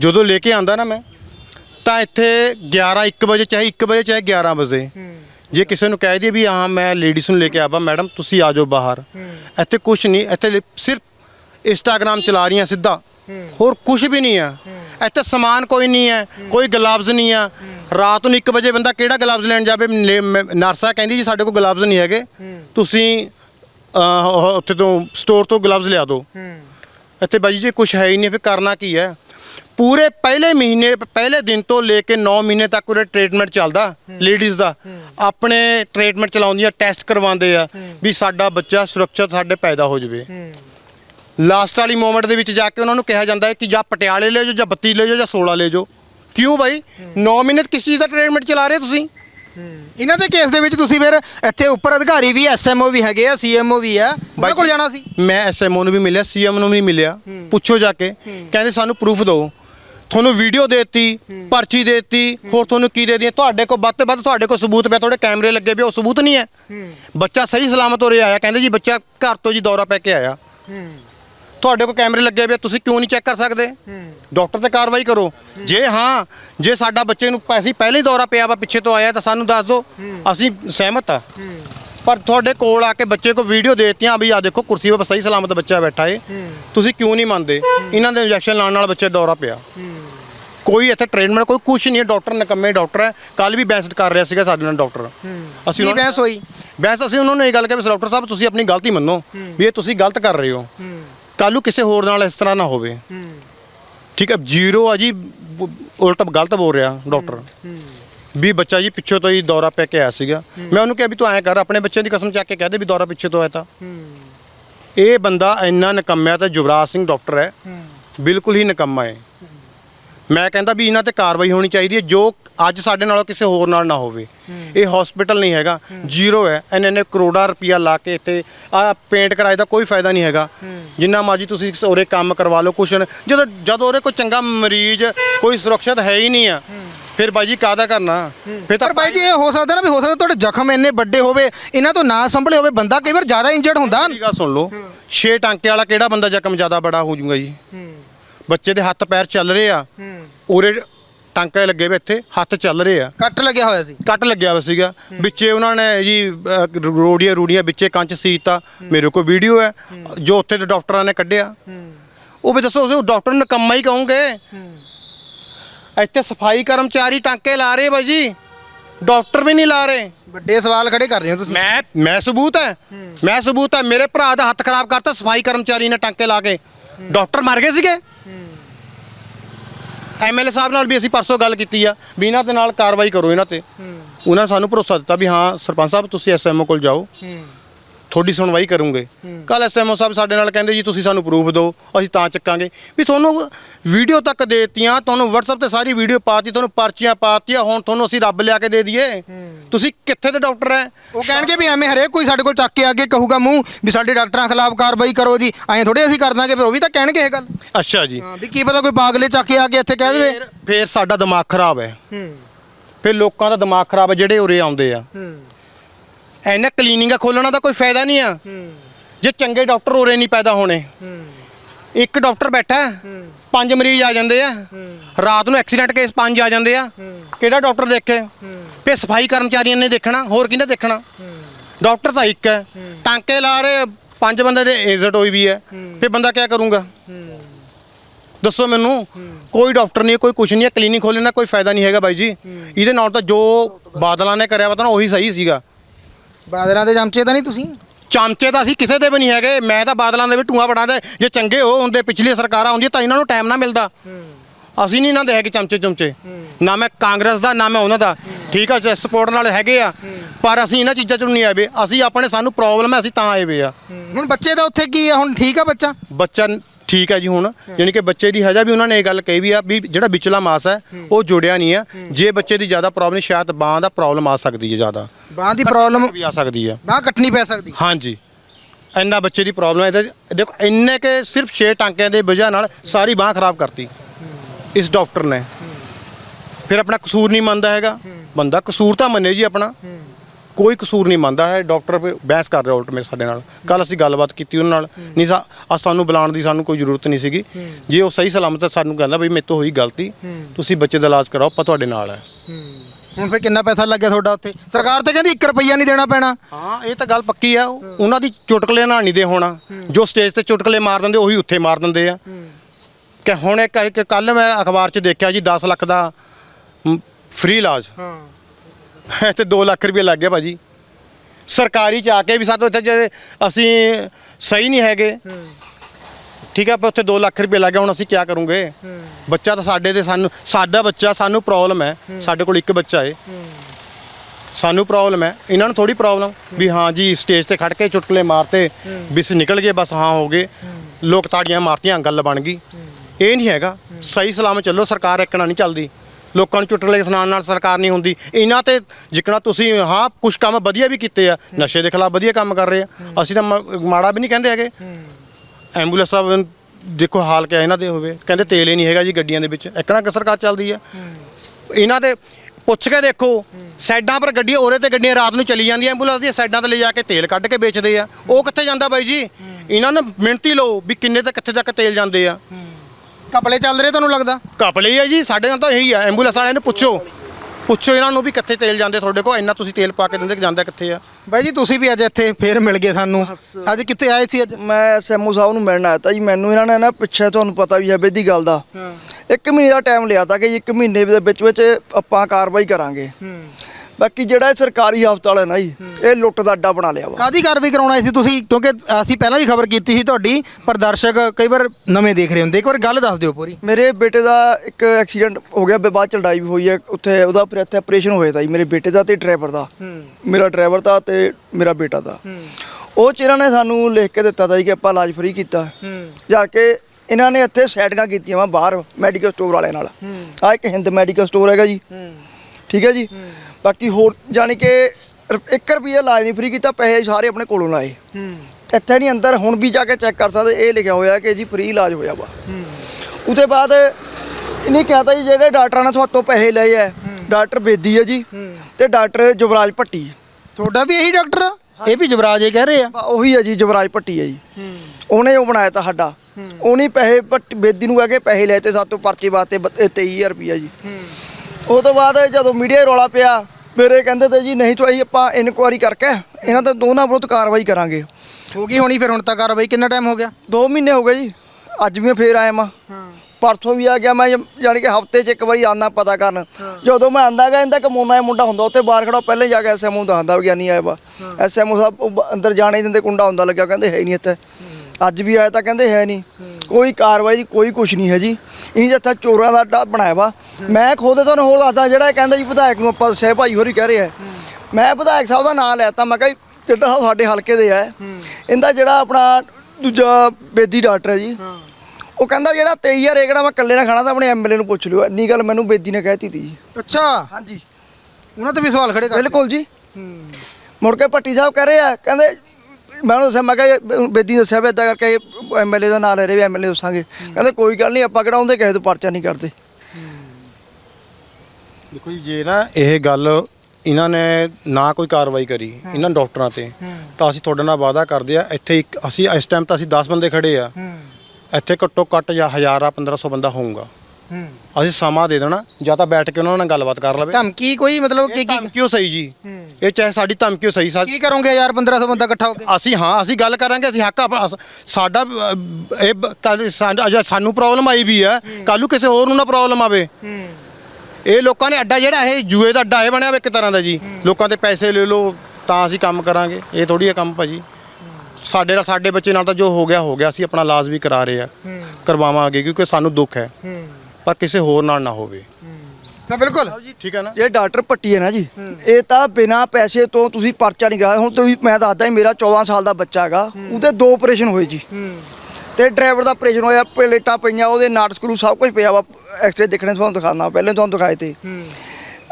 ਜਦੋਂ ਲੈ ਕੇ ਆਂਦਾ ਨਾ ਮੈਂ, ਤਾਂ ਇੱਥੇ 11 1 ਵਜੇ ਚਾਹੇ 1 ਵਜੇ ਚਾਹੇ 11 ਵਜੇ। ਜੇ ਕਿਸੇ ਨੂੰ ਕਹਿ ਦਈਏ ਵੀ ਹਾਂ, ਮੈਂ ਲੇਡੀਜ਼ ਨੂੰ ਲੈ ਕੇ ਆਵਾ ਮੈਡਮ, ਤੁਸੀਂ ਆ ਜਾਓ ਬਾਹਰ। ਇੱਥੇ ਕੁਝ ਨਹੀਂ, ਇੱਥੇ ਸਿਰਫ ਇੰਸਟਾਗ੍ਰam ਚਲਾ ਰਹੀਆਂ ਸਿੱਧਾ। ਹੋਰ ਕੁਝ ਵੀ ਨਹੀਂ ਆ। ਇੱਥੇ ਸਮਾਨ ਕੋਈ ਨਹੀਂ ਹੈ ਕੋਈ ਗਲਵਜ਼ ਨਹੀਂ ਆ। ਰਾਤ ਨੂੰ 1 ਵਜੇ ਬੰਦਾ ਕਿਹੜਾ ਗਲਵਜ਼ ਲੈਣ ਜਾਵੇ? ਲੇ- ਨਰਸਾ ਕਹਿੰਦੀ ਜੀ ਸਾਡੇ ਕੋਲ ਗਲਵਜ਼ ਨਹੀਂ ਹੈਗੇ। ਤੁਸੀਂ ਅਹ, ਉੱਥੇ ਤੋਂ ਸਟੋਰ ਤੋਂ ਗਲਵਜ਼ ਲਿਆ ਦਿਓ। ਇੱਥੇ ਬਾਜੀ ਜੀ ਕੁਝ ਹੈ ਹੀ ਨਹੀਂ ਫਿਰ ਕਰਨਾ ਕੀ ਹੈ? ਪੂਰੇ ਪਹਿਲੇ ਮਹੀਨੇ ਪਹਿਲੇ ਦਿਨ ਤੋਂ ਲੈ ਕੇ 9 ਮਹੀਨੇ ਤੱਕ ਉਹਦਾ ਟ੍ਰੀਟਮੈਂਟ ਚੱਲਦਾ ਲੇਡੀਜ਼ ਦਾ। ਆਪਣੇ ਟ੍ਰੀਟਮੈਂਟ ਚਲਾਉਂਦੀਆਂ ਟੈਸਟ ਕਰਵਾਉਂਦੇ ਆ ਵੀ ਸਾਡਾ ਬੱਚਾ ਸੁਰੱਖਿਅਤ ਸਾਡੇ ਪੈਦਾ ਹੋ ਜਾਵੇ। ਲਾਸਟ ਵਾਲੀ ਮੂਮੈਂਟ ਦੇ ਵਿੱਚ ਜਾ ਕੇ ਉਹਨਾਂ ਨੂੰ ਕਿਹਾ ਜਾਂਦਾ ਹੈ ਕਿ ਜਾਂ ਪਟਿਆਲੇ ਲੈ ਜਾਓ ਜਾਂ 32 ਲੈ ਜਾਓ ਜਾਂ 16 ਲੈ ਜਾਓ। ਕਿਉਂ ਬਾਈ? 9 ਮਹੀਨੇ ਕਿਸ ਚੀਜ਼ ਦਾ ਟ੍ਰੀਟਮੈਂਟ ਚਲਾ ਰਹੇ ਤੁਸੀਂ? ਇਹਨਾਂ ਦੇ ਕੇਸ ਦੇ ਵਿੱਚ ਤੁਸੀਂ ਫਿਰ ਇੱਥੇ ਉੱਪਰ ਅਧਿਕਾਰੀ ਵੀ ਐਸਐਮਓ ਵੀ ਹੈਗੇ ਆ ਸੀਐਮਓ ਵੀ ਆ ਉਹਨਾਂ ਕੋਲ ਜਾਣਾ ਸੀ? ਮੈਂ ਐਸਐਮਓ ਨੂੰ ਵੀ ਮਿਲਿਆ ਸੀਐਮ ਨੂੰ ਵੀ ਮਿਲਿਆ। ਪੁੱਛੋ ਜਾ ਕੇ। ਕਹਿੰਦੇ ਸਾਨੂੰ ਪ੍ਰੂਫ ਦਿਓ। ਤੁਹਾਨੂੰ ਵੀਡੀਓ ਦੇਤੀ ਪਰਚੀ ਦੇਤੀ ਹੋਰ ਤੁਹਾਨੂੰ ਕੀ ਦੇ ਦਈਏ? ਤੁਹਾਡੇ ਕੋਲ ਵੱਧ ਤੋਂ ਵੱਧ ਤੁਹਾਡੇ ਕੋਲ ਸਬੂਤ ਪਿਆ ਤੁਹਾਡੇ ਕੈਮਰੇ ਲੱਗੇ ਪਏ ਉਹ ਸਬੂਤ ਨਹੀਂ ਹੈ। ਬੱਚਾ ਸਹੀ ਸਲਾਮਤ ਉਰੇ ਆਇਆ ਕਹਿੰਦੇ ਜੀ ਬੱਚਾ ਘਰ ਤੋਂ ਜੀ ਦੌਰਾ ਪੈ ਕੇ ਆਇਆ। ਤੁਹਾਡੇ ਕੋਲ ਕੈਮਰੇ ਲੱਗੇ ਪਏ ਤੁਸੀਂ ਕਿਉਂ ਨਹੀਂ ਚੈੱਕ ਕਰ ਸਕਦੇ? ਡਾਕਟਰ ਤੇ ਕਾਰਵਾਈ ਕਰੋ। ਜੇ ਹਾਂ ਜੇ ਸਾਡਾ ਬੱਚੇ ਨੂੰ ਅਸੀਂ ਪਹਿਲੇ ਹੀ ਦੌਰਾ ਪਿਆ ਵਾ ਪਿੱਛੇ ਤੋਂ ਆਇਆ ਤਾਂ ਸਾਨੂੰ ਦੱਸ ਦਿਓ। ਅਸੀਂ ਸਹਿਮਤ ਆ। ਪਰ ਤੁਹਾਡੇ ਕੋਲ ਆ ਕੇ ਬੱਚੇ ਕੋ ਵੀਡੀਓ ਦੇਤੀਆਂ ਵੀ ਆ ਦੇਖੋ ਕੁਰਸੀ 'ਤੇ ਸਹੀ ਸਲਾਮਤ ਬੱਚਾ ਬੈਠਾ ਏ। ਤੁਸੀਂ ਕਿਉਂ ਨਹੀਂ ਮੰਨਦੇ? ਇਹਨਾਂ ਦੇ ਇੰਜੈਕਸ਼ਨ ਲਾਉਣ ਨਾਲ ਬੱਚੇ ਦੌਰਾ ਪਿਆ। ਕੋਈ ਇੱਥੇ ਟ੍ਰੀਟਮੈਂਟ ਕੋਈ ਕੁਛ ਨਹੀਂ ਹੈ। ਡਾਕਟਰ ਨਕੰਮੇ ਡਾਕਟਰ ਹੈ। ਕੱਲ ਵੀ ਬਹਿਸ ਕਰ ਰਿਹਾ ਸੀਗਾ ਸਾਡੇ ਨਾਲ ਡਾਕਟਰ। ਅਸੀਂ ਕੀ ਬਹਿਸ ਹੋਈ? ਬਹਿਸ ਅਸੀਂ ਉਹਨਾਂ ਨੂੰ ਇਹ ਗੱਲ ਕਹੀ ਵੀ ਡਾਕਟਰ ਸਾਹਿਬ ਤੁਸੀਂ ਆਪਣੀ ਗਲਤੀ ਮੰਨੋ। ਵੀ ਇਹ ਤੁਸੀਂ ਗਲਤ ਕਰ ਰਹੇ ਹੋ। ਕੱਲ ਕਿਸੇ ਹੋਰ ਨਾਲ ਇਸ ਤਰ੍ਹਾਂ ਨਾ ਹੋਵੇ। ਠੀਕ ਹੈ, ਜ਼ੀਰੋ ਆ ਜੀ ਬ- ਉਲਟ ਗਲਤ ਬੋਲ ਰਿਹਾ ਡਾਕਟਰ। ਵੀ ਬੱਚਾ ਜੀ ਪਿੱਛੋਂ ਤੋਂ ਹੀ ਦੌਰਾ ਪੈ ਕੇ ਆਇਆ ਸੀਗਾ। ਮੈਂ ਉਹਨੂੰ ਕਿਹਾ ਵੀ ਤੂੰ ਐਂ ਕਰ, ਆਪਣੇ ਬੱਚੇ ਦੀ ਕਸਮ ਚੱਕ ਕੇ ਕਹਿ ਦੇ ਵੀ ਦੌਰਾ ਪਿੱਛੇ ਤੋਂ ਆਇਆ ਤਾਂ। ਇਹ ਬੰਦਾ ਇੰਨਾ ਨਿਕੰਮਿਆ ਤਾਂ ਯੁਵਰਾਜ ਸਿੰਘ ਡਾਕਟਰ ਹੈ। ਬਿਲਕੁਲ ਹੀ ਨਿਕੰਮਾ ਹੈ। ਮੈਂ ਕਹਿੰਦਾ ਵੀ ਇਹਨਾਂ ਤੇ ਕਾਰਵਾਈ ਹੋਣੀ ਚਾਹੀਦੀ ਹੈ ਜੋ ਅੱਜ ਸਾਡੇ ਨਾਲੋਂ ਕਿਸੇ ਹੋਰ ਨਾਲ ਨਾ ਹੋਵੇ। ਇਹ ਹਸਪੀਟਲ ਨਹੀਂ ਹੈਗਾ ਜ਼ੀਰੋ ਹੈ। ਇੰਨੇ ਇੰਨੇ ਕਰੋੜਾਂ ਰੁਪਈਆ ਲਾ ਕੇ ਇੱਥੇ ਆ ਪੇਂਟ ਕਰਾਏ ਦਾ ਕੋਈ ਫਾਇਦਾ ਨਹੀਂ ਹੈਗਾ। ਜਿੰਨਾ ਮਰਜ਼ੀ ਤੁਸੀਂ ਉਰੇ ਕੰਮ ਕਰਵਾ ਲਓ ਕੁਛ ਜਦੋਂ ਜਦੋਂ ਉਰੇ ਕੋਈ ਚੰਗਾ ਮਰੀਜ਼ ਕੋਈ ਸੁਰੱਖਿਅਤ ਹੈ ਹੀ ਨਹੀਂ ਆ ਫਿਰ ਬਾਈ ਜੀ ਕਾਹਦਾ ਕਰਨਾ? ਫਿਰ ਤਾਂ ਪਰ ਬਾਈ ਜੀ ਇਹ ਹੋ ਸਕਦਾ ਨਾ ਵੀ ਹੋ ਸਕਦਾ ਤੁਹਾਡੇ ਜ਼ਖਮ ਇੰਨੇ ਵੱਡੇ ਹੋਵੇ ਇਹਨਾਂ ਤੋਂ ਨਾ ਸੰਭਲੇ ਹੋਵੇ ਬੰਦਾ ਕਈ ਵਾਰ ਜ਼ਿਆਦਾ ਇੰਜਰਡ ਹੁੰਦਾ। ਮੇਰੀ ਗੱਲ ਸੁਣ ਲਓ 6 ਟਾਂਕੇ ਵਾਲਾ ਕਿਹੜਾ ਬੰਦਾ ਜ਼ਖਮ ਜ਼ਿਆਦਾ ਬੜਾ ਹੋ ਜੀ? ਬੱਚੇ ਦੇ ਹੱਥ ਪੈਰ ਚੱਲ ਰਹੇ ਆ। ਉਰੇ ਟਾਂਕੇ ਲੱਗੇ ਵੇ ਇੱਥੇ ਹੱਥ ਚੱਲ ਰਹੇ ਆ। ਕੱਟ ਲੱਗਿਆ ਹੋਇਆ ਸੀ? ਕੱਟ ਲੱਗਿਆ ਹੋਇਆ ਸੀਗਾ। ਵਿੱਚੇ ਉਹਨਾਂ ਨੇ ਜੀ ਅਹ, ਰੋੜੀਆਂ ਰੂੜੀਆਂ ਵਿੱਚੇ ਕੰਚ ਸੀਤਾ। ਮੇਰੇ ਕੋਲ ਵੀਡੀਓ ਹੈ ਜੋ ਉੱਥੇ ਦੇ ਡਾਕਟਰਾਂ ਨੇ ਕੱਢਿਆ। ਉਹ ਵੀ ਦੱਸੋ ਉਹ ਡਾਕਟਰ ਨਕੰਮਾ ਹੀ ਕਹੋਗੇ। ਇੱਥੇ ਸਫ਼ਾਈ ਕਰਮਚਾਰੀ ਟਾਂਕੇ ਲਾ ਰਹੇ ਬਾਈ ਜੀ। ਡਾਕਟਰ ਵੀ ਨਹੀਂ ਲਾ ਰਹੇ। ਵੱਡੇ ਸਵਾਲ ਖੜੇ ਕਰ ਰਹੇ ਹੋ ਤੁਸੀਂ। ਮੈਂ ਮੈਂ ਸਬੂਤ ਹੈ। ਮੈਂ ਸਬੂਤ ਹੈ ਮੇਰੇ ਭਰਾ ਦਾ ਹੱਥ ਖਰਾਬ ਕਰਤਾ ਸਫ਼ਾਈ ਕਰਮਚਾਰੀ ਨੇ ਟਾਂਕੇ ਲਾ ਕੇ। ਡਾਕਟਰ ਮਰ ਗਏ ਸੀਗੇ। ਐਮਐਲਏ ਸਾਹਿਬ ਨਾਲ ਵੀ ਅਸੀਂ ਪਰਸੋਂ ਗੱਲ ਕੀਤੀ ਆ ਵੀ ਇਹਨਾਂ ਦੇ ਨਾਲ ਕਾਰਵਾਈ ਕਰੋ ਇਹਨਾਂ ਤੇ। ਉਹਨਾਂ ਨੇ ਸਾਨੂੰ ਭਰੋਸਾ ਦਿੱਤਾ ਵੀ ਹਾਂ ਸਰਪੰਚ ਸਾਹਿਬ ਤੁਸੀਂ ਐਸਐਮਓ ਕੋਲ ਜਾਓ। ਤੁਹਾਡੀ ਸੁਣਵਾਈ ਕਰੂੰਗੇ। ਕੱਲ ਐਸਐਮਓ ਸਾਹਿਬ ਸਾਡੇ ਨਾਲ ਕਹਿੰਦੇ ਜੀ ਤੁਸੀਂ ਸਾਨੂੰ ਪ੍ਰੂਫ ਦਿਓ ਅਸੀਂ ਤਾਂ ਚੱਕਾਂਗੇ। ਵੀ ਤੁਹਾਨੂੰ ਵੀਡੀਓ ਤੱਕ ਦੇਤੀਆਂ ਤੁਹਾਨੂੰ WhatsApp ਤੇ ਸਾਰੀ ਵੀਡੀਓ ਪਾਤੀ ਤੁਹਾਨੂੰ ਪਰਚੀਆਂ ਪਾਤੀਆਂ ਹੁਣ ਤੁਹਾਨੂੰ ਅਸੀਂ ਰੱਬ ਲਿਆ ਕੇ ਦੇ ਦਈਏ। ਤੁਸੀਂ ਕਿੱਥੇ ਦੇ ਡਾਕਟਰ ਹੈ ਉਹ ਕਹਿਣਗੇ ਵੀ ਐਵੇਂ ਹਰੇਕ ਕੋਈ ਸਾਡੇ ਕੋਲ ਚੱਕ ਕੇ ਆ ਕੇ ਕਹੂਗਾ ਮੂੰਹ ਵੀ ਸਾਡੇ ਡਾਕਟਰਾਂ ਖਿਲਾਫ ਕਾਰਵਾਈ ਕਰੋ ਜੀ ਐਂ ਥੋੜੇ ਅਸੀਂ ਕਰ ਦਾਂਗੇ ਫਿਰ ਉਹ ਵੀ ਤਾਂ ਕਹਿਣਗੇ ਇਹ ਗੱਲ। ਅੱਛਾ ਜੀ। ਹਾਂ ਵੀ ਕੀ ਪਤਾ ਕੋਈ ਪਾਗਲੇ ਚੱਕ ਕੇ ਆ ਕੇ ਇੱਥੇ ਕਹਿ ਦੇਵੇ। ਫਿਰ ਫਿਰ ਸਾਡਾ ਦਿਮਾਗ ਖਰਾਬ ਹੈ। ਫਿਰ ਲੋਕਾਂ ਦਾ ਦਿਮਾਗ ਖਰਾਬ ਹੈ ਜਿਹੜੇ ਉਰੇ ਆਉਂਦੇ ਆ। ਐਨਾ ਕਲੀਨਿੰਗਾਂ ਖੋਲਣਾ ਦਾ ਕੋਈ ਫਾਇਦਾ ਨਹੀਂ ਆ। ਜੇ ਚੰਗੇ ਡਾਕਟਰ ਉਰੇ ਨਹੀਂ ਪੈਦਾ ਹੋਣੇ। ਇੱਕ ਡਾਕਟਰ ਬੈਠਾ ਪੰਜ ਮਰੀਜ਼ ਆ ਜਾਂਦੇ ਆ। ਰਾਤ ਨੂੰ ਐਕਸੀਡੈਂਟ ਕੇਸ ਪੰਜ ਆ ਜਾਂਦੇ ਆ। ਕਿਹੜਾ ਡਾਕਟਰ ਦੇਖੇ? ਫਿਰ ਸਫ਼ਾਈ ਕਰਮਚਾਰੀਆਂ ਨੇ ਦੇਖਣਾ ਹੋਰ ਕਿਹਨੇ ਦੇਖਣਾ? ਡਾਕਟਰ ਤਾਂ ਇੱਕ ਹੈ। ਟਾਂਕੇ ਲਾ ਰਹੇ ਪੰਜ ਬੰਦੇ ਦੇ ਏਜ਼ਡ ਹੋਈ ਵੀ ਹੈ। ਫਿਰ ਬੰਦਾ ਕੀ ਕਰੂੰਗਾ? ਦੱਸੋ ਮੈਨੂੰ ਕੋਈ ਡਾਕਟਰ ਨਹੀਂ ਕੋਈ ਕੁਛ ਨਹੀਂ ਹੈ ਕਲੀਨਿਕ ਖੋਲ੍ਹਣ ਦਾ ਕੋਈ ਫਾਇਦਾ ਨਹੀਂ ਹੈਗਾ ਬਾਈ ਜੀ। ਇਹਦੇ ਨਾਲ ਤਾਂ ਜੋ ਬਾਦਲਾਂ ਨੇ ਕਰਿਆ ਵਾ ਤਾਂ ਉਹੀ ਸਹੀ ਸੀਗਾ। ਬਾਦਲਾਂ ਦੇ ਚਮਚੇ ਤਾਂ ਨਹੀਂ ਤੁਸੀਂ? ਚਮਚੇ ਤਾਂ ਅਸੀਂ ਕਿਸੇ ਦੇ ਵੀ ਨਹੀਂ ਹੈਗੇ। ਮੈਂ ਤਾਂ ਬਾਦਲਾਂ ਦੇ ਵੀ ਟੂਆ ਬਣਾਦੇ ਜੇ ਚੰਗੇ ਹੋ ਹੁੰਦੇ ਪਿਛਲੀ ਸਰਕਾਰਾਂ ਹੁੰਦੀਆਂ ਤਾਂ ਇਹਨਾਂ ਨੂੰ ਟਾਈਮ ਨਾ ਮਿਲਦਾ। ਅਸੀਂ ਨਹੀਂ ਇਹਨਾਂ ਦੇ ਹੈਗੇ ਚਮਚੇ ਚਮਚੇ। ਨਾ ਮੈਂ ਕਾਂਗਰਸ ਦਾ ਨਾ ਮੈਂ ਉਹਨਾਂ ਦਾ। ਠੀਕ ਆ ਜੇ ਸਪੋਰਟ ਨਾਲ ਹੈਗੇ ਆ। ਪਰ ਅਸੀਂ ਇਹਨਾਂ ਚੀਜ਼ਾਂ 'ਚ ਨਹੀਂ ਆਏ। ਵੇ ਅਸੀਂ ਆਪਣੇ ਸਾਨੂੰ ਪ੍ਰੋਬਲਮ ਹੈ ਅਸੀਂ ਤਾਂ ਆਏ ਵੇ ਆ। ਹੁਣ ਬੱਚੇ ਦਾ ਉੱਥੇ ਕੀ ਆ? ਹੁਣ ਠੀਕ ਆ ਬੱਚਾ? ਬੱਚਾ ਠੀਕ ਹੈ ਜੀ ਹੁਣ ਯਾਨੀ ਕਿ ਬੱਚੇ ਦੀ ਹਜਾ ਵੀ ਉਹਨਾਂ ਨੇ ਇਹ ਗੱਲ ਕਹੀ ਵੀ ਆ ਵੀ ਜਿਹੜਾ ਵਿਚਲਾ ਮਾਸ ਹੈ ਉਹ ਜੁੜਿਆ ਨਹੀਂ ਆ। ਜੇ ਬੱਚੇ ਦੀ ਜ਼ਿਆਦਾ ਪ੍ਰੋਬਲਮ ਸ਼ਾਇਦ ਬਾਂਹ ਦਾ ਪ੍ਰੋਬਲਮ ਆ ਸਕਦੀ ਹੈ ਜ਼ਿਆਦਾ। ਬਾਂਹ ਦੀ ਪ੍ਰੋਬਲਮ ਵੀ ਆ ਸਕਦੀ ਹੈ ਬਾਂਹ ਕੱਟਣੀ ਪੈ ਸਕਦੀ। ਹਾਂਜੀ। ਇੰਨਾ ਬੱਚੇ ਦੀ ਪ੍ਰੋਬਲਮ ਹੈ ਇਹਦੇ ਦੇਖੋ ਇੰਨੇ ਕੇ ਸਿਰਫ 6 ਟਾਂਕਿਆਂ ਦੇ ਵਜ੍ਹਾ ਨਾਲ ਸਾਰੀ ਬਾਂਹ ਖਰਾਬ ਕਰਤੀ। ਇਸ ਡਾਕਟਰ ਨੇ। ਫਿਰ ਆਪਣਾ ਕਸੂਰ ਨਹੀਂ ਮੰਨਦਾ ਹੈਗਾ। ਬੰਦਾ ਕਸੂਰ ਤਾਂ ਮੰਨੇ ਜੀ ਆਪਣਾ। ਕੋਈ ਕਸੂਰ ਨਹੀਂ ਮੰਨਦਾ ਹੈ। ਡਾਕਟਰ ਬਹਿਸ ਕਰ ਰਿਹਾ ਉਲਟ ਮੇਰੇ ਸਾਡੇ ਨਾਲ। ਕੱਲ ਅਸੀਂ ਗੱਲਬਾਤ ਕੀਤੀ ਉਹਨਾਂ ਨਾਲ। ਨਹੀਂ ਸਾ ਸਾਨੂੰ ਬੁਲਾਉਣ ਦੀ ਸਾਨੂੰ ਕੋਈ ਜ਼ਰੂਰਤ ਨਹੀਂ ਸੀਗੀ। ਜੇ ਉਹ ਸਹੀ ਸਲਾਮਤ ਹੈ ਸਾਨੂੰ ਕਹਿੰਦਾ ਵੀ ਮੇਰੇ ਤੋਂ ਹੋਈ ਗਲਤੀ। ਤੁਸੀਂ ਬੱਚੇ ਦਾ ਇਲਾਜ ਕਰਾਓ ਆਪਾਂ ਤੁਹਾਡੇ ਨਾਲ ਹੈ। ਹੁਣ ਫਿਰ ਕਿੰਨਾ ਪੈਸਾ ਲੱਗਿਆ ਤੁਹਾਡਾ ਉੱਥੇ? ਸਰਕਾਰ ਤੇ ਕਹਿੰਦੀ 1 ਰੁਪਈਆ ਨਹੀਂ ਦੇਣਾ ਪੈਣਾ। ਹਾਂ ਇਹ ਤਾਂ ਗੱਲ ਪੱਕੀ ਆ। ਉਹਨਾਂ ਦੀ ਚੁਟਕਲੇ ਨਾਲ ਨਹੀਂ ਦੇ ਹੋਣਾ। ਜੋ ਸਟੇਜ ਤੇ ਚੁਟਕਲੇ ਮਾਰ ਦਿੰਦੇ ਉਹੀ ਉੱਥੇ ਮਾਰ ਦਿੰਦੇ ਆ। ਕਿ ਹੁਣ ਇੱਕ ਕੱਲ ਮੈਂ ਅਖਬਾਰ 'ਚ ਦੇਖਿਆ ਜੀ 10 ਲੱਖ ਦਾ ਫ੍ਰੀ ਇਲਾਜ। ਹਾਂ। ਇੱਥੇ 2 ਲੱਖ ਰੁਪਏ ਲੱਗ ਗਿਆ ਭਾਜੀ। ਸਰਕਾਰੀ ਚ ਆ ਕੇ ਵੀ ਸਾਨੂੰ ਇੱਥੇ ਜੇ ਅਸੀਂ ਸਹੀ ਨਹੀਂ ਹੈਗੇ। ਠੀਕ ਹੈ ਪਰ ਉੱਥੇ 2 ਲੱਖ ਰੁਪਏ ਲੱਗ ਗਿਆ, ਹੁਣ ਅਸੀਂ ਕੀ ਕਰੂੰਗੇ? ਬੱਚਾ ਤਾਂ ਸਾਡੇ ਤੇ ਸਾਨੂੰ, ਸਾਡਾ ਬੱਚਾ ਸਾਨੂੰ ਪ੍ਰੋਬਲਮ ਹੈ। ਸਾਡੇ ਕੋਲ ਇੱਕ ਬੱਚਾ ਹੈ ਸਾਨੂੰ ਪ੍ਰੋਬਲਮ ਹੈ। ਇਹਨਾਂ ਨੂੰ ਥੋੜੀ ਪ੍ਰੋਬਲਮ ਵੀ ਹਾਂ ਜੀ ਸਟੇਜ ਤੇ ਖੜ ਕੇ ਚੁਟਕਲੇ ਮਾਰਤੇ, ਬਿਸ ਨਿਕਲ ਗਏ, ਬਸ ਹਾਂ ਹੋ ਗਏ। ਲੋਕ ਤਾੜੀਆਂ ਮਾਰਤੀਆਂ, ਗੱਲ ਬਣ ਗਈ। ਇਹ ਨਹੀਂ ਹੈਗਾ। ਸਹੀ ਸਲਾਮ ਚੱਲੋ, ਸਰਕਾਰ ਇੱਕ ਇੱਕਣਾ ਨਹੀਂ ਚੱਲਦੀ। ਲੋਕਾਂ ਨੂੰ ਚੁਟਕਲੇ ਸੁਣਾਉਣ ਨਾਲ ਸਰਕਾਰ ਨਹੀਂ ਹੁੰਦੀ। ਇਹਨਾਂ ਤੇ ਜਿਕਣਾ ਤੁਸੀਂ, ਹਾਂ ਕੁਝ ਕੰਮ ਵਧੀਆ ਵੀ ਕੀਤੇ ਆ, ਨਸ਼ੇ ਦੇ ਖਿਲਾਫ ਵਧੀਆ ਕੰਮ ਕਰ ਰਹੇ ਆ। ਅਸੀਂ ਤਾਂ ਮ- ਮਾੜਾ ਵੀ ਨਹੀਂ ਕਹਿੰਦੇ ਹੈਗੇ। ਐਂਬੂਲੈਂਸ ਸਾਹਿਬ ਦੇਖੋ ਹਾਲ ਕਿਆ ਇਹਨਾਂ ਦੇ ਹੋਵੇ। ਕਹਿੰਦੇ ਤੇਲ ਹੀ ਨਹੀਂ ਹੈਗਾ ਜੀ ਗੱਡੀਆਂ ਦੇ ਵਿੱਚ। ਇੱਕਣਾ ਕਿ ਸਰਕਾਰ ਚੱਲਦੀ ਆ। ਇਹਨਾਂ ਦੇ ਪੁੱਛ ਕੇ ਦੇਖੋ ਸਾਈਡਾਂ ਪਰ ਗੱਡੀ ਉਰੇ ਤੇ ਗੱਡੀਆਂ ਰਾਤ ਨੂੰ ਚਲੀ ਜਾਂਦੀਆਂ ਐਂਬੂਲੈਂਸ ਦੀਆਂ ਸਾਈਡਾਂ ਤੇ ਲੈ ਜਾ ਕੇ ਤੇਲ ਕੱਢ ਕੇ ਵੇਚਦੇ ਆ। ਉਹ ਕਿੱਥੇ ਜਾਂਦਾ ਬਾਈ ਜੀ? ਇਹਨਾਂ ਨੇ ਮਿਹਨਤੀ ਲਓ ਵੀ ਕਿੰਨੇ ਤੱਕ ਕਿੱਥੇ ਤੱਕ ਤੇਲ ਜਾਂਦੇ ਆ। ਕਪਲੇ ਚੱਲ ਰਹੇ ਤੁਹਾਨੂੰ ਲੱਗਦਾ? ਕਪਲੇ ਹੀ ਆ ਜੀ ਸਾਡੇ ਨਾਲ ਤਾਂ ਇਹੀ ਆ। ਐਂਬੂਲੈਂਸ ਵਾਲਿਆਂ ਨੂੰ ਪੁੱਛੋ। ਪੁੱਛੋ ਇਹਨਾਂ ਨੂੰ ਵੀ ਕਿੱਥੇ ਤੇਲ ਜਾਂਦੇ ਤੁਹਾਡੇ ਕੋਲ। ਇੰਨਾ ਤੁਸੀਂ ਤੇਲ ਪਾ ਕੇ ਦਿੰਦੇ ਕਿ ਜਾਂਦਾ ਕਿੱਥੇ ਆ? ਬਾਈ ਜੀ ਤੁਸੀਂ ਵੀ ਅੱਜ ਇੱਥੇ ਫੇਰ ਮਿਲ ਗਏ ਸਾਨੂੰ। ਅੱਜ ਕਿੱਥੇ ਆਏ ਸੀ ਅੱਜ? ਮੈਂ ਐਸਐਮਓ ਸਾਹਿਬ ਨੂੰ ਮਿਲਣ ਆਇਆ ਤਾਂ ਜੀ। ਮੈਨੂੰ ਇਹਨਾਂ ਨੇ ਨਾ ਪਿੱਛੇ ਤੁਹਾਨੂੰ ਪਤਾ ਵੀ ਹੈ ਬੇਦੀ ਗੱਲ ਦਾ। ਇੱਕ ਮਹੀਨੇ ਦਾ ਟਾਈਮ ਲਿਆ ਤਾਂ ਕਿ ਜੀ ਇੱਕ ਮਹੀਨੇ ਦੇ ਵਿੱਚ ਵਿੱਚ ਆਪਾਂ ਕਾਰਵਾਈ ਕਰਾਂਗੇ। ਬਾਕੀ ਜਿਹੜਾ ਇਹ ਸਰਕਾਰੀ ਹਸਪਤਾਲ ਹੈ ਨਾ ਜੀ ਇਹ ਲੁੱਟ ਦਾ ਅੱਡਾ ਬਣਾ ਲਿਆ ਵਾ। ਕਾਦੀ ਕਾਰਵਾਈ ਕਰਾਉਣਾ ਸੀ ਤੁਸੀਂ? ਕਿਉਂਕਿ ਅਸੀਂ ਪਹਿਲਾਂ ਵੀ ਖਬਰ ਕੀਤੀ ਸੀ ਤੁਹਾਡੀ ਪਰ ਦਰਸ਼ਕ ਕਈ ਵਾਰ ਨਵੇਂ ਦੇਖ ਰਹੇ ਹੁੰਦੇ। ਇੱਕ ਵਾਰ ਗੱਲ ਦੱਸ ਦਿਓ ਪੂਰੀ। ਮੇਰੇ ਬੇਟੇ ਦਾ ਇੱਕ ਐਕਸੀਡੈਂਟ ਹੋ ਗਿਆ ਬਾਅਦ ਚ ਲੜਾਈ ਵੀ ਹੋਈ ਹੈ। ਉੱਥੇ ਉਹਦਾ ਫਿਰ ਇੱਥੇ ਆਪਰੇਸ਼ਨ ਹੋਇਆ ਤਾਂ ਜੀ ਮੇਰੇ ਬੇਟੇ ਦਾ ਤੇ ਡਰਾਈਵਰ ਦਾ। ਮੇਰਾ ਡਰਾਈਵਰ ਦਾ ਤੇ ਮੇਰਾ ਬੇਟਾ ਦਾ। ਉਹ ਚ ਇਹਨਾਂ ਨੇ ਸਾਨੂੰ ਲਿਖ ਕੇ ਦਿੱਤਾ ਤਾ ਜੀ ਕਿ ਆਪਾਂ ਇਲਾਜ ਫ੍ਰੀ ਕੀਤਾ। ਜਾ ਕੇ ਇਹਨਾਂ ਨੇ ਇੱਥੇ ਸੈਟਿੰਗਾਂ ਕੀਤੀਆਂ ਵਾ ਬਾਹਰ ਮੈਡੀਕਲ ਸਟੋਰ ਵਾਲਿਆਂ ਨਾਲ। ਆ ਇੱਕ ਹਿੰਦ ਮੈਡੀਕਲ ਸਟੋਰ ਹੈਗਾ ਜੀ। ਠੀਕ ਹੈ ਜੀ? ਬਾਕੀ ਹੋਰ ਜਾਣੀ ਕਿ 1 ਰੁਪਿਆ ਇਲਾਜ ਨਹੀਂ ਫ੍ਰੀ ਕੀਤਾ ਪੈਸੇ ਸਾਰੇ ਆਪਣੇ ਕੋਲੋਂ ਲਾਏ। ਇੱਥੇ ਨਹੀਂ ਅੰਦਰ ਹੁਣ ਵੀ ਜਾ ਕੇ ਚੈੱਕ ਕਰ ਸਕਦੇ ਇਹ ਲਿਖਿਆ ਹੋਇਆ ਕਿ ਜੀ ਫ੍ਰੀ ਇਲਾਜ ਹੋਇਆ ਵਾ। ਉਹਦੇ ਬਾਅਦ ਇਹਨੇ ਕਿਹਾ ਤਾਂ ਜੀ ਜਿਹੜੇ ਡਾਕਟਰਾਂ ਨੇ ਤੁਹਾਤੋਂ ਪੈਸੇ ਲਏ ਐ ਡਾਕਟਰ ਬੇਦੀ ਹੈ ਜੀ ਤੇ ਡਾਕਟਰ ਜਵਰਾਜ ਭੱਟੀ। ਤੁਹਾਡਾ ਵੀ ਇਹੀ ਡਾਕਟਰ ਆ? ਇਹ ਵੀ ਜਵਰਾਜ ਇਹ ਕਹਿ ਰਹੇ ਆ? ਉਹੀ ਹੈ ਜੀ ਜਵਰਾਜ ਭੱਟੀ ਹੈ ਜੀ। ਉਹਨੇ ਉਹ ਬਣਾਇਆ ਤਾਂ ਸਾਡਾ। ਉਹਨੇ ਪੈਸੇ ਬੇਦੀ ਨੂੰ ਕਹਿ ਕੇ ਪੈਸੇ ਲਏ ਤੇ ਸਾਤੋਂ ਪਰਚੇ ਵਾਸਤੇ ਬੱਤ- 23000 ਰੁਪਈਆ ਜੀ। ਉਹ ਤੋਂ ਬਾਅਦ ਜਦੋਂ ਮੀਡੀਆ ਰੌਲਾ ਪਿਆ ਮੇਰੇ ਕਹਿੰਦੇ ਤੇ ਜੀ ਨਹੀਂ ਚੁਆਈ ਆਪਾਂ ਇਨਕੁਆਰੀ ਕਰਕੇ ਇਹਨਾਂ ਤੇ ਦੋਨਾਂ ਵਿਰੁੱਧ ਕਾਰਵਾਈ ਕਰਾਂਗੇ। ਹੋ ਗਈ ਹੋਣੀ ਫਿਰ ਹੁਣ ਤੱਕ ਕਾਰਵਾਈ ਕਿੰਨਾ ਟਾਈਮ ਹੋ ਗਿਆ? 2 ਮਹੀਨੇ ਹੋ ਗਏ ਜੀ ਅੱਜ ਵੀ ਮੈਂ ਫੇਰ ਆਇਆ ਮੈਂ ਪਰਸੋਂ ਵੀ ਆ ਗਿਆ ਮੈਂ ਜਾਣੀ ਕਿ ਹਫ਼ਤੇ 'ਚ ਇੱਕ ਵਾਰੀ ਆਨਾ ਪਤਾ ਕਰਨ। ਜਦੋਂ ਮੈਂ ਆਂਦਾ ਗਿਆ ਇਹਦਾ ਕਮੋਨਾ ਮੁੰਡਾ ਹੁੰਦਾ ਉੱਥੇ ਬਾਹਰ ਖੜਾ ਪਹਿਲੇ ਜਾ ਕੇ ਐਸਐਮਓ ਨੂੰ ਦੱਸਦਾ ਵਿਗਿਆਨੀ ਆਇਆ ਵਾ। ਐਸਐਮਓ ਸਾਹਿਬ ਅੰਦਰ ਜਾਣੇ ਹੀ ਦਿੰਦੇ ਕੁੰਡਾ ਹੁੰਦਾ ਲੱਗਿਆ ਕਹਿੰਦੇ ਹੈ ਹੀ ਨਹੀਂ ਇੱਥੇ। ਅੱਜ ਵੀ ਆਇਆ ਤਾਂ ਕਹਿੰਦੇ ਹੈ ਨਹੀਂ। ਕੋਈ ਕਾਰਵਾਈ ਦੀ ਕੋਈ ਕੁਛ ਨਹੀਂ ਹੈ ਜੀ। ਇਹ ਜਿੱਥੇ ਚੋਰਾਂ ਦਾ ਅੱਡਾ ਬਣਾਇਆ ਵਾ। ਮੈਂ ਖੁਦ ਤੁਹਾਨੂੰ ਹੋਰ ਦੱਸਦਾ ਜਿਹੜਾ ਕਹਿੰਦਾ ਜੀ ਵਿਧਾਇਕ ਨੂੰ ਆਪਾਂ ਸਹਿ ਭਾਈ ਹੋਰੀ ਕਹਿ ਰਹੇ ਮੈਂ ਵਿਧਾਇਕ ਸਾਹਿਬ ਦਾ ਨਾਮ ਲੈਤਾ ਮੈਂ ਕਿਹਾ ਜੀ, ਜਿਹੜਾ ਸਾਡੇ ਹਲਕੇ ਦੇ ਆ। ਇਹਦਾ ਜਿਹੜਾ ਆਪਣਾ ਦੂਜਾ ਬੇਦੀ ਡਾਕਟਰ ਹੈ ਜੀ। ਉਹ ਕਹਿੰਦਾ ਜਿਹੜਾ 23000 ਏਕੜਾ ਮੈਂ ਇਕੱਲੇ ਨਾਲ ਖਾਣਾ ਤਾਂ ਆਪਣੇ ਐਮਐਲਏ ਨੂੰ ਪੁੱਛ ਲਿਓ। ਇੰਨੀ ਗੱਲ ਮੈਨੂੰ ਬੇਦੀ ਨੇ ਕਹਿਤੀ ਤੀ ਜੀ ਅੱਛਾ। ਹਾਂਜੀ। ਉਹਨਾਂ ਤੇ ਵੀ ਸਵਾਲ ਖੜੇ ਕਰ ਬਿਲਕੁਲ ਜੀ। ਮੁੜ ਕੇ ਭੱਟੀ ਸਾਹਿਬ ਕਹਿ ਰਹੇ ਆ ਕਹਿੰਦੇ ਮੈਂ ਉਹਨੂੰ ਦੱਸਿਆ ਮੈਂ ਕਿਹਾ ਬੇਦੀ ਦੱਸਿਆ ਵੀ ਇਦਾਂ ਕਰਕੇ ਐਮਐਲਏ ਦਾ ਨਾਂ ਲੈ ਰਹੇ ਵੀ ਐਮਐਲਏ ਦੱਸਾਂਗੇ। ਕਹਿੰਦੇ ਕੋਈ ਗੱਲ ਨਹੀਂ ਆਪਾਂ ਕਿਹੜਾ ਉਹਦੇ ਕਿਸੇ ਤੋਂ ਪਰਚਾ ਨਹੀਂ ਕਰਦੇ। ਦੇਖੋ ਜੀ ਜੇ ਨਾ ਇਹ ਗੱਲ ਇਹਨਾਂ ਨੇ ਨਾ ਕੋਈ ਕਾਰਵਾਈ ਕਰੀ ਇਹਨਾਂ ਡਾਕਟਰਾਂ ਤੇ ਤਾਂ ਅਸੀਂ ਤੁਹਾਡੇ ਨਾਲ ਵਾਅਦਾ ਕਰਦੇ ਆ ਇੱਥੇ ਇੱਕ ਅਸੀਂ ਇਸ ਟਾਈਮ ਤਾਂ ਅਸੀਂ 10 ਬੰਦੇ ਖੜੇ ਆ। ਇੱਥੇ ਘੱਟੋ ਘੱਟ ਜਾਂ 1000 ਆ 1500 ਬੰਦਾ ਹੋਊਗਾ। ਅਸੀਂ ਸਮਾਂ ਦੇ ਦੇਣਾ ਜਾਂ ਤਾਂ ਬੈਠ ਕੇ ਉਹਨਾਂ ਨਾਲ ਗੱਲਬਾਤ ਕਰ ਲਵੇ। ਧਮਕੀ ਕੋਈ ਮਤਲਬ ਕੀ ਕੀ ਕਿਉਂ ਸਹੀ ਜੀ। ਇਹ ਚਾਹੇ ਸਾਡੀ ਧਮਕੀ ਸਹੀ ਸਾ ਕੀ ਕਰੋਗੇ ਯਾਰ 1500 ਬੰਦਾ ਇਕੱਠਾ ਹੋ ਕੇ? ਅਸੀਂ ਹਾਂ ਅਸੀਂ ਗੱਲ ਕਰਾਂਗੇ ਅਸੀਂ ਹੱਕ ਆਪਣਾ- ਸਾਡਾ ਇਹ ਬ- ਤਾਂ ਸਾਡਾ- ਅਜਾ ਸਾਨੂੰ ਪ੍ਰੋਬਲਮ ਆਈ ਵੀ ਹੈ। ਕੱਲ ਕਿਸੇ ਹੋਰ ਨੂੰ ਨਾ ਪ੍ਰੋਬਲਮ ਆਵੇ। ਇਹ ਲੋਕਾਂ ਨੇ ਅੱਡਾ ਜਿਹੜਾ ਇਹ ਜੂਏ ਦਾ ਅੱਡਾ ਇਹ ਬਣਿਆ ਵਾ ਇੱਕ ਤਰ੍ਹਾਂ ਦਾ ਜੀ। ਲੋਕਾਂ ਦੇ ਪੈਸੇ ਲੈ ਲਓ ਤਾਂ ਅਸੀਂ ਕੰਮ ਕਰਾਂਗੇ। ਇਹ ਥੋੜੀ ਹੈ ਕੰਮ ਭਾਜੀ। ਸਾਡੇ ਨਾਲ ਸਾਡੇ ਬੱਚੇ ਨਾਲ ਤਾਂ ਜੋ ਹੋ ਗਿਆ ਹੋ ਗਿਆ। ਅਸੀਂ ਆਪਣਾ ਇਲਾਜ ਵੀ ਕਰਾ ਰਹੇ ਆ। ਕਰਵਾਵਾਂਗੇ ਕਿਉਂਕਿ ਸਾਨੂੰ ਦੁੱਖ ਹੈ। ਪਰ ਕਿਸੇ ਹੋਰ ਨਾਲ ਨਾ ਹੋਵੇ। ਤਾਂ ਬਿਲਕੁਲ। ਠੀਕ ਹੈ ਨਾ? ਇਹ ਡਾਕਟਰ ਭੱਟੀ ਹੈ ਨਾ ਜੀ। ਇਹ ਤਾਂ ਬਿਨਾ ਪੈਸੇ ਤੋਂ ਤੁਸੀਂ ਪਰਚਾ ਨਹੀਂ ਕਰਾ ਹੁਣ ਤੁਸੀਂ ਮੈਂ ਦੱਸਦਾ ਜੀ, ਮੇਰਾ 14 ਸਾਲ ਦਾ ਬੱਚਾ ਹੈਗਾ। ਉਹਦੇ ਦੋ ਆਪਰੇਸ਼ਨ ਹੋਏ ਜੀ। ਤੇ ਡਰਾਈਵਰ ਦਾ ਆਪਰੇਸ਼ਨ ਹੋਇਆ ਪਲੇਟਾਂ ਪਈਆਂ ਉਹਦੇ ਨਾਟ ਸਕਰੂ ਸਭ ਕੁਝ ਪਿਆ ਵਾ। ਐਕਸਰੇ ਦੇਖਣੇ ਤੁਹਾਨੂੰ ਦਿਖਾਣਾ ਪਹਿਲੇ ਤੁਹਾਨੂੰ ਦਿਖਾਏ ਤੇ।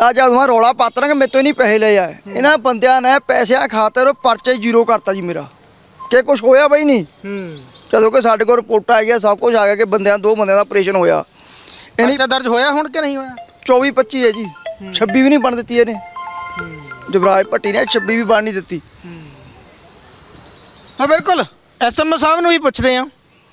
ਆ ਜਦ ਮੈਂ ਰੌਲਾ ਪਾਤਰਾਂਗੇ ਮੇਰੇ ਤੋਂ ਨਹੀਂ ਪੈਸੇ ਲਏ ਆ। ਇਹਨਾਂ ਬੰਦਿਆਂ ਨੇ ਪੈਸਿਆਂ ਖਾਤਰ ਪਰਚੇ ਜ਼ੀਰੋ ਕਰਤਾ ਜੀ ਮੇਰਾ। ਕਿ ਕੁਝ ਹੋਇਆ ਬਈ ਨਹੀਂ। ਜਦੋਂ ਕਿ ਸਾਡੇ ਕੋਲ ਰਿਪੋਰਟ ਆ ਗਿਆ ਸਭ ਕੁਝ ਆ ਗਿਆ ਕਿ ਬੰਦਿਆਂ ਦੋ ਬੰਦਿਆਂ ਦਾ ਆਪਰੇਸ਼ਨ ਹੋਇਆ। ਇਹਨੀ ਪਰਚਾ ਦਰਜ ਹੋਇਆ ਹੁਣ ਕਿ ਨਹੀਂ ਹੋਇਆ 24 25 ਹੈ ਜੀ 26 ਵੀ ਨਹੀਂ ਬਣ ਦਿੱਤੀ ਇਹਨੇ ਜਵਰਾਜ ਭੱਟੀ ਨੇ 26 ਵੀ ਬਣ ਨਹੀਂ ਦਿੱਤੀ ਹਾਂ ਬਿਲਕੁਲ ਐਸਐਮਓ ਸਾਹਿਬ ਨੂੰ ਵੀ ਪੁੱਛਦੇ ਆ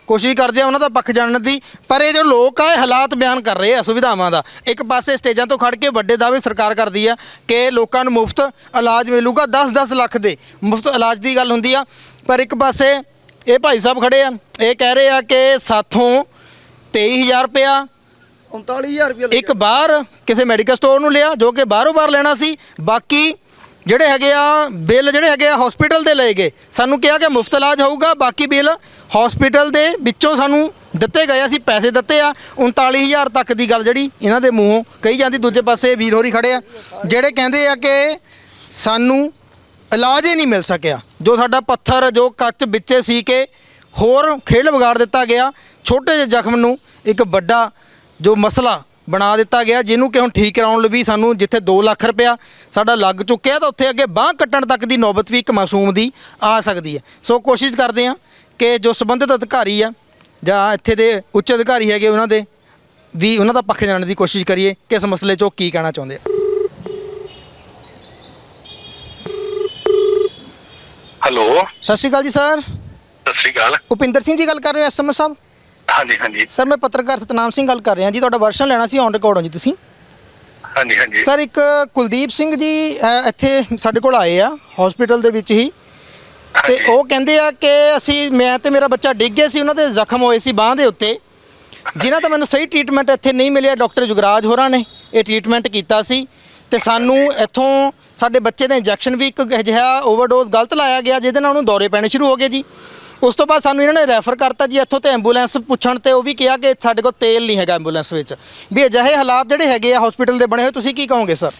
ਕੋਸ਼ਿਸ਼ ਕਰਦੇ ਆ ਉਹਨਾਂ ਦਾ ਪੱਖ ਜਾਣਨ ਦੀ ਪਰ ਇਹ ਜੋ ਲੋਕ ਆ ਇਹ ਹਾਲਾਤ ਬਿਆਨ ਕਰ ਰਹੇ ਆ ਸੁਵਿਧਾਵਾਂ ਦਾ ਇੱਕ ਪਾਸੇ ਸਟੇਜਾਂ ਤੋਂ ਖੜ ਕੇ ਵੱਡੇ ਦਾਅਵੇ ਸਰਕਾਰ ਕਰਦੀ ਆ ਕਿ ਲੋਕਾਂ ਨੂੰ ਮੁਫਤ ਇਲਾਜ ਮਿਲੂਗਾ 10-10 ਲੱਖ ਦੇ ਮੁਫਤ ਇਲਾਜ ਦੀ ਗੱਲ ਹੁੰਦੀ ਆ ਪਰ ਇੱਕ ਪਾਸੇ ਇਹ ਭਾਈ ਸਾਹਿਬ ਖੜੇ ਆ ਇਹ ਕਹਿ ਰਹੇ ਆ ਕਿ ਸਾਥੋਂ 23000 ਰੁਪਇਆ 39000 ਰੁਪਏ ਇੱਕ ਬਾਹਰ ਕਿਸੇ ਮੈਡੀਕਲ ਸਟੋਰ ਨੂੰ ਲਿਆ, ਜੋ ਕਿ ਬਾਹਰੋਂ ਬਾਹਰ ਲੈਣਾ ਸੀ। ਬਾਕੀ ਜਿਹੜੇ ਹੈਗੇ ਆ, ਬਿੱਲ ਜਿਹੜੇ ਹੈਗੇ ਆ ਹਸਪੀਟਲ ਦੇ ਲਏ ਗਏ। ਸਾਨੂੰ ਕਿਹਾ ਕਿ ਮੁਫਤ ਇਲਾਜ ਹੋਊਗਾ, ਬਾਕੀ ਬਿੱਲ ਹਸਪੀਟਲ ਦੇ ਵਿੱਚੋਂ ਸਾਨੂੰ ਦਿੱਤੇ ਗਏ ਅਸੀਂ ਪੈਸੇ ਦਿੱਤੇ ਆ। 39000 ਤੱਕ ਦੀ ਗੱਲ ਜਿਹੜੀ ਇਹਨਾਂ ਦੇ ਮੂੰਹੋਂ ਕਹੀ ਜਾਂਦੀ, ਦੂਜੇ ਪਾਸੇ ਵੀਰ ਹੋਰੀ ਖੜੇ ਆ, ਜਿਹੜੇ ਕਹਿੰਦੇ ਆ ਕਿ ਸਾਨੂੰ ਇਲਾਜ ਹੀ ਨਹੀਂ ਮਿਲ ਸਕਿਆ। ਜੋ ਸਾਡਾ ਪੱਥਰ, ਜੋ ਕੱਚ ਵਿੱਚੇ ਸੀ ਕਿ ਹੋਰ ਖੇਡ ਵਿਗਾੜ ਦਿੱਤਾ ਗਿਆ, ਛੋਟੇ ਜਿਹੇ ਜ਼ਖਮ ਨੂੰ ਇੱਕ ਵੱਡਾ ਜੋ ਮਸਲਾ ਬਣਾ ਦਿੱਤਾ ਗਿਆ ਜਿਹਨੂੰ ਕਿ ਹੁਣ ਠੀਕ ਕਰਾਉਣ ਲਈ ਵੀ ਸਾਨੂੰ ਜਿੱਥੇ 2 ਲੱਖ ਰੁਪਇਆ ਸਾਡਾ ਲੱਗ ਚੁੱਕਿਆ ਤਾਂ ਉੱਥੇ ਅੱਗੇ ਬਾਹ ਕੱਟਣ ਤੱਕ ਦੀ ਨੌਬਤ ਵੀ ਇੱਕ ਮਾਸੂਮ ਦੀ ਆ ਸਕਦੀ ਹੈ। ਸੋ ਕੋਸ਼ਿਸ਼ ਕਰਦੇ ਹਾਂ ਕਿ ਜੋ ਸੰਬੰਧਿਤ ਅਧਿਕਾਰੀ ਆ ਜਾਂ ਇੱਥੇ ਦੇ ਉੱਚ ਅਧਿਕਾਰੀ ਹੈਗੇ ਉਹਨਾਂ ਦੇ ਵੀ ਉਹਨਾਂ ਦਾ ਪੱਖ ਜਾਣਨ ਦੀ ਕੋਸ਼ਿਸ਼ ਕਰੀਏ ਕਿ ਇਸ ਮਸਲੇ 'ਚ ਉਹ ਕੀ ਕਹਿਣਾ ਚਾਹੁੰਦੇ ਆ। ਹੈਲੋ। ਸਤਿ ਸ਼੍ਰੀ ਅਕਾਲ ਜੀ ਸਰ। ਸਤਿ ਸ੍ਰੀ ਅਕਾਲ। ਉਪਿੰਦਰ ਸਿੰਘ ਜੀ ਗੱਲ ਕਰ ਰਹੇ ਹੋ ਐਸਐਮਐਸ ਸਾਹਿਬ? ਹਾਂਜੀ ਹਾਂਜੀ। ਸਰ ਮੈਂ ਪੱਤਰਕਾਰ ਸਤਨਾਮ ਸਿੰਘ ਗੱਲ ਕਰ ਰਿਹਾ ਜੀ ਤੁਹਾਡਾ ਵਰਸ਼ਨ ਲੈਣਾ ਸੀ ਔਨ ਰਿਕਾਰਡ ਹੋ ਜੀ ਤੁਸੀਂ। ਹਾਂਜੀ ਹਾਂਜੀ। ਸਰ ਇੱਕ ਕੁਲਦੀਪ ਸਿੰਘ ਜੀ ਅ, ਇੱਥੇ ਸਾਡੇ ਕੋਲ ਆਏ ਆ ਹਸਪੀਟਲ ਦੇ ਵਿੱਚ ਹੀ। ਤੇ ਹਾਂਜੀ। ਉਹ ਕਹਿੰਦੇ ਆ ਕਿ ਅਸੀਂ ਮੈਂ ਤੇ ਮੇਰਾ ਬੱਚਾ ਡਿੱਗ ਗਏ ਸੀ ਉਹਨਾਂ ਦੇ ਜ਼ਖਮ ਹੋਏ ਸੀ ਬਾਹ ਦੇ ਉੱਤੇ। ਜਿਨ੍ਹਾਂ ਦਾ ਮੈਨੂੰ ਸਹੀ ਟ੍ਰੀਟਮੈਂਟ ਇੱਥੇ ਨਹੀਂ ਮਿਲਿਆ ਡਾਕਟਰ ਜੁਗਰਾਜ ਹੋਰਾਂ ਨੇ ਇਹ ਟ੍ਰੀਟਮੈਂਟ ਕੀਤਾ ਸੀ। ਤੇ ਸਾਨੂੰ ਇੱਥੋਂ ਸਾਡੇ ਬੱਚੇ ਦੇ ਇੰਜੈਕਸ਼ਨ ਵੀ ਇੱਕ ਅਜਿਹਾ ਓਵਰਡੋਜ਼ ਗਲਤ ਲਾਇਆ ਗਿਆ ਜਿਹਦੇ ਨਾਲ ਉਹਨੂੰ ਦੌਰੇ ਪੈਣੇ ਸ਼ੁਰੂ ਹੋ ਗਏ ਜੀ। ਉਸ ਤੋਂ ਬਾਅਦ ਸਾਨੂੰ ਇਹਨਾਂ ਨੇ ਰੈਫਰ ਕਰਤਾ ਜੀ ਇੱਥੋਂ ਤੇ ਐਂਬੂਲੈਂਸ ਪੁੱਛਣ ਤੇ ਉਹ ਵੀ ਕਿਹਾ ਕਿ ਸਾਡੇ ਕੋਲ ਤੇਲ ਨਹੀਂ ਹੈਗਾ ਐਂਬੂਲੈਂਸ ਵਿੱਚ। ਵੀ ਅਜਿਹੇ ਹਾਲਾਤ ਜਿਹੜੇ ਹੈਗੇ ਆ ਹਸਪੀਟਲ ਦੇ ਬਣੇ ਹੋਏ ਤੁਸੀਂ ਕੀ ਕਹੋਗੇ ਸਰ